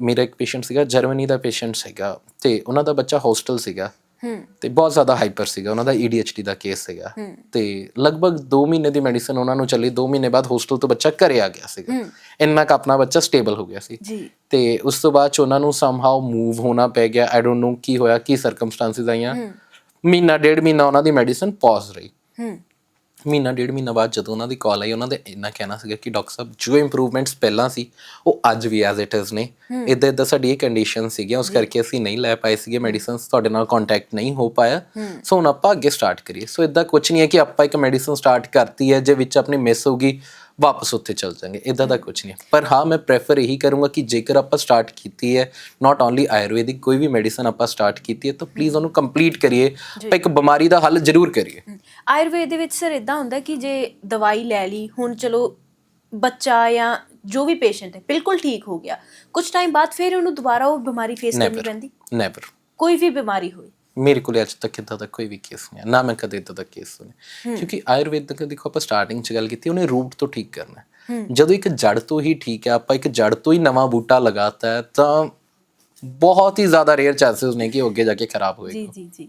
S1: ਮੇਰਾ ਇੱਕ ਪੇਸ਼ੈਂਟ ਸੀਗਾ ਜਰਮਨੀ ਦਾ ਪੇਸ਼ੈਂਟ ਸੀਗਾ ਤੇ ਉਹਨਾਂ ਦਾ ਬੱਚਾ ਹੋਸਟਲ ਸੀਗਾ। ਤੇ ਬਹੁਤ ਜ਼ਿਆਦਾ ਹਾਈਪਰ ਸੀਗਾ ਉਹਨਾਂ ਦਾ EDHD ਦਾ ਕੇਸ ਸੀਗਾ। ਤੇ ਲਗਭਗ 2 ਮਹੀਨੇ ਦੀ ਮੈਡੀਸਨ ਉਹਨਾਂ ਨੂੰ ਚੱਲੀ 2 ਮਹੀਨੇ ਬਾਅਦ ਹੋਸਟਲ ਤੋਂ ਬੱਚਾ ਘਰੇ ਆ ਗਿਆ ਸੀਗਾ। ਇੰਨਾ ਕੁ ਆਪਣਾ ਬੱਚਾ ਸਟੇਬਲ ਹੋ ਗਿਆ ਸੀ।
S2: ਜੀ।
S1: ਤੇ ਉਸ ਤੋਂ ਬਾਅਦ ਚ ਉਹਨਾਂ ਨੂੰ ਸਮਹਾਉ ਮੂਵ ਹੋਣਾ ਪੈ ਗਿਆ। ਆਈ ਡੋਨਟ ਨੋ ਕੀ ਹੋਇਆ ਕੀ ਸਰਕਮਸਟੈਂਸਸ ਆਈਆਂ। ਮਹੀਨਾ ਡੇਢ ਮਹੀਨਾ ਉਹਨਾਂ ਦੀ ਮੈਡੀਸਨ ਪੌਜ਼ ਰਹੀ। ਮਹੀਨਾ ਡੇਢ ਮਹੀਨਾ ਬਾਅਦ ਜਦੋਂ ਉਹਨਾਂ ਦੀ ਕਾਲ ਆਈ ਉਹਨਾਂ ਦੇ ਇੰਨਾ ਕਹਿਣਾ ਸੀਗਾ ਕਿ ਡਾਕਟਰ ਸਾਹਿਬ ਜੋ ਇੰਪਰੂਵਮੈਂਟਸ ਪਹਿਲਾਂ ਸੀ ਉਹ ਅੱਜ ਵੀ ਐਜ਼ ਇਟ ਇਜ਼ ਨੇ। ਇਦਾਂ ਇਦਾਂ ਸਾਡੀ ਇਹ ਕੰਡੀਸ਼ਨ ਸੀਗੀਆਂ ਉਸ ਕਰਕੇ ਅਸੀਂ ਨਹੀਂ ਲੈ ਪਾਏ ਸੀਗੇ ਮੈਡੀਸਿਨਸ ਤੁਹਾਡੇ ਨਾਲ ਕੰਟੈਕਟ ਨਹੀਂ ਹੋ ਪਾਇਆ। ਸੋ ਹੁਣ ਆਪਾਂ ਅੱਗੇ ਸਟਾਰਟ ਕਰੀਏ। ਸੋ ਇਦਾਂ ਕੁਝ ਨਹੀਂ ਹੈ ਕਿ ਆਪਾਂ ਇੱਕ ਮੈਡੀਸਿਨ ਸਟਾਰਟ ਕਰਤੀ ਹੈ ਜੇ ਵਿੱਚ ਆਪਣੀ ਮਿਸ ਹੋਊਗੀ ਵਾਪਸ ਉੱਥੇ ਚੱਲ ਜਾਾਂਗੇ ਇਦਾਂ ਦਾ ਕੁਝ ਨਹੀਂ। ਪਰ ਹਾਂ ਮੈਂ ਪ੍ਰੈਫਰ ਇਹੀ ਕਰੂੰਗਾ ਕਿ ਜੇਕਰ ਆਪਾਂ ਸਟਾਰਟ ਕੀਤੀ ਹੈ ਨਾਟ ਓਨਲੀ ਆਯੁਰਵੈਦਿਕ ਕੋਈ ਵੀ ਮੈਡੀਸਨ ਆਪਾਂ ਸਟਾਰਟ ਕੀਤੀ ਹੈ ਤਾਂ ਪਲੀਜ਼ ਉਹਨੂੰ ਕੰਪਲੀਟ ਕਰੀਏ ਆਪਾਂ ਇੱਕ ਬਿਮਾਰੀ ਦਾ ਹੱਲ ਜ਼ਰੂਰ ਕਰੀਏ।
S2: ਆਯੁਰਵੇਦ ਦੇ ਵਿੱਚ ਸਰ ਇਦਾਂ ਹੁੰਦਾ ਕਿ ਜੇ ਦਵਾਈ ਲੈ ਲਈ ਹੁਣ ਚਲੋ ਬੱਚਾ ਜਾਂ ਜੋ ਵੀ ਪੇਸ਼ੈਂਟ ਹੈ ਬਿਲਕੁਲ ਠੀਕ ਹੋ ਗਿਆ। ਕੁਝ ਟਾਈਮ ਬਾਅਦ ਫਿਰ ਉਹਨੂੰ ਦੁਬਾਰਾ ਉਹ ਬਿਮਾਰੀ ਫੇਸ ਕਰਨੀ ਪੈਂਦੀ?
S1: ਨੈਵਰ
S2: ਕੋਈ ਵੀ ਬਿਮਾਰੀ ਹੋਈ
S1: ਮੇਰੇ ਕੋਲ ਅੱਜ ਤੱਕ ਇਦਾਂ ਦਾ ਕੋਈ ਵੀ ਕੇਸ ਨਹੀਂ ਹੈ ਨਾ ਮੈਂ ਕਦੇ ਇਦਾਂ ਦਾ ਕੇਸ ਸੁਣਿਆ ਕਿਉਂਕਿ ਆਯੁਰਵੈਦਿਕ ਦੇਖੋ ਆਪਾਂ ਸਟਾਰਟਿੰਗ ਚ ਗੱਲ ਕੀਤੀ ਉਹਨੇ ਰੂਟ ਤੋਂ ਠੀਕ ਕਰਨਾ ਜਦੋਂ ਇੱਕ ਜੜ ਤੋਂ ਹੀ ਠੀਕ ਹੈ ਆਪਾਂ ਇੱਕ ਜੜ ਤੋਂ ਹੀ ਨਵਾਂ ਬੂਟਾ ਲਗਾਤਾ ਹੈ ਤਾਂ ਬਹੁਤ ਹੀ ਜ਼ਿਆਦਾ ਰੇਅਰ ਚਾਂਸਸ ਨੇ ਕਿ ਅੱਗੇ ਜਾ ਕੇ ਖਰਾਬ ਹੋਏਗਾ
S2: ਜੀ ਜੀ ਜੀ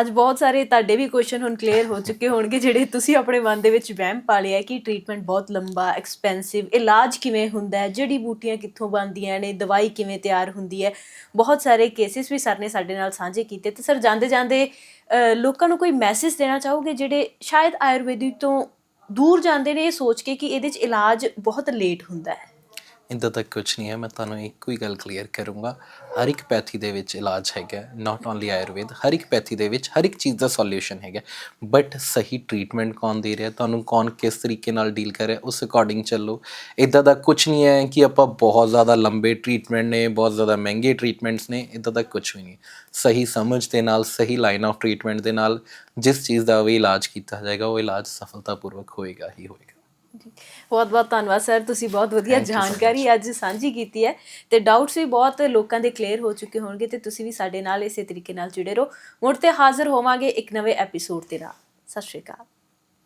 S2: ਅੱਜ ਬਹੁਤ ਸਾਰੇ ਤੁਹਾਡੇ ਵੀ ਕੁਐਸਚਨ ਹੁਣ ਕਲੀਅਰ ਹੋ ਚੁੱਕੇ ਹੋਣਗੇ, ਜਿਹੜੇ ਤੁਸੀਂ ਆਪਣੇ ਮਨ ਦੇ ਵਿੱਚ ਵਹਿਮ ਪਾ ਲਿਆ ਕਿ ਟ੍ਰੀਟਮੈਂਟ ਬਹੁਤ ਲੰਬਾ ਐਕਸਪੈਂਸਿਵ ਇਲਾਜ ਕਿਵੇਂ ਹੁੰਦਾ ਹੈ, ਜੜੀ ਬੂਟੀਆਂ ਕਿੱਥੋਂ ਬਣਦੀਆਂ ਨੇ, ਦਵਾਈ ਕਿਵੇਂ ਤਿਆਰ ਹੁੰਦੀ ਹੈ, ਬਹੁਤ ਸਾਰੇ ਕੇਸਿਸ ਵੀ ਸਰ ਨੇ ਸਾਡੇ ਨਾਲ ਸਾਂਝੇ ਕੀਤੇ। ਤੇ ਸਰ, ਜਾਂਦੇ ਜਾਂਦੇ ਲੋਕਾਂ ਨੂੰ ਕੋਈ ਮੈਸੇਜ ਦੇਣਾ ਚਾਹੋਗੇ ਜਿਹੜੇ ਸ਼ਾਇਦ ਆਯੁਰਵੈਦਿਕ ਤੋਂ ਦੂਰ ਜਾਂਦੇ ਨੇ ਇਹ ਸੋਚ ਕੇ ਕਿ ਇਹਦੇ 'ਚ ਇਲਾਜ ਬਹੁਤ ਲੇਟ ਹੁੰਦਾ ਹੈ?
S1: ਇੰਦਾ ਤੱਕ ਕੁਝ ਨਹੀਂ ਹੈ, ਮੈਂ ਤੁਹਾਨੂੰ ਇੱਕੋ ਹੀ ਗੱਲ ਕਲੀਅਰ ਕਰੂੰਗਾ। ਹਰ ਇੱਕ ਪੈਥੀ ਦੇ ਵਿੱਚ ਇਲਾਜ ਹੈਗਾ ਨਾਟ ਓਨਲੀ ਆਯੁਰਵੇਦ ਹਰ ਇੱਕ ਪੈਥੀ ਦੇ ਵਿੱਚ ਹਰ ਇੱਕ ਚੀਜ਼ ਦਾ ਸੋਲੂਸ਼ਨ ਹੈਗਾ। ਬਟ ਸਹੀ ਟ੍ਰੀਟਮੈਂਟ ਕੌਣ ਦੇ ਰਿਹਾ, ਤੁਹਾਨੂੰ ਕੌਣ ਕਿਸ ਤਰੀਕੇ ਨਾਲ ਡੀਲ ਕਰ ਰਿਹਾ, ਉਸ ਅਕੋਰਡਿੰਗ ਚੱਲੋ। ਇਦਾਂ ਦਾ ਕੁਝ ਨਹੀਂ ਹੈ ਕਿ ਆਪਾਂ ਬਹੁਤ ਜ਼ਿਆਦਾ ਲੰਬੇ ਟ੍ਰੀਟਮੈਂਟ ਨੇ, ਬਹੁਤ ਜ਼ਿਆਦਾ ਮਹਿੰਗੇ ਟ੍ਰੀਟਮੈਂਟਸ ਨੇ, ਇਦਾਂ ਦਾ ਕੁਝ ਵੀ ਨਹੀਂ। ਸਹੀ ਸਮਝ ਦੇ ਨਾਲ, ਸਹੀ ਲਾਈਨ ਆਫ ਟ੍ਰੀਟਮੈਂਟ ਦੇ ਨਾਲ, ਜਿਸ ਚੀਜ਼ ਦਾ ਵੀ ਇਲਾਜ ਕੀਤਾ ਜਾਏਗਾ, ਉਹ ਇਲਾਜ ਸਫਲਤਾਪੂਰਵਕ ਹੋਏਗਾ ਹੀ ਹੋਏਗਾ।
S2: ਬਹੁਤ ਬਹੁਤ ਧੰਨਵਾਦ ਸਰ ਤੁਸੀਂ ਬਹੁਤ ਵਧੀਆ ਜਾਣਕਾਰੀ ਅੱਜ ਸਾਂਝੀ ਕੀਤੀ ਹੈ ਤੇ ਡਾਊਟਸ ਵੀ ਬਹੁਤ ਲੋਕਾਂ ਦੇ ਕਲੀਅਰ ਹੋ ਚੁੱਕੇ ਹੋਣਗੇ ਤੇ ਤੁਸੀਂ ਵੀ ਸਾਡੇ ਨਾਲ ਇਸੇ ਤਰੀਕੇ ਨਾਲ ਜੁੜੇ ਰਹੋ। ਮੁੜ ਤੇ ਹਾਜ਼ਰ ਹੋਵਾਂਗੇ ਇੱਕ ਨਵੇਂ ਐਪੀਸੋਡ ਦੇ ਨਾਲ। ਸਤਿ ਸ਼੍ਰੀ ਅਕਾਲ।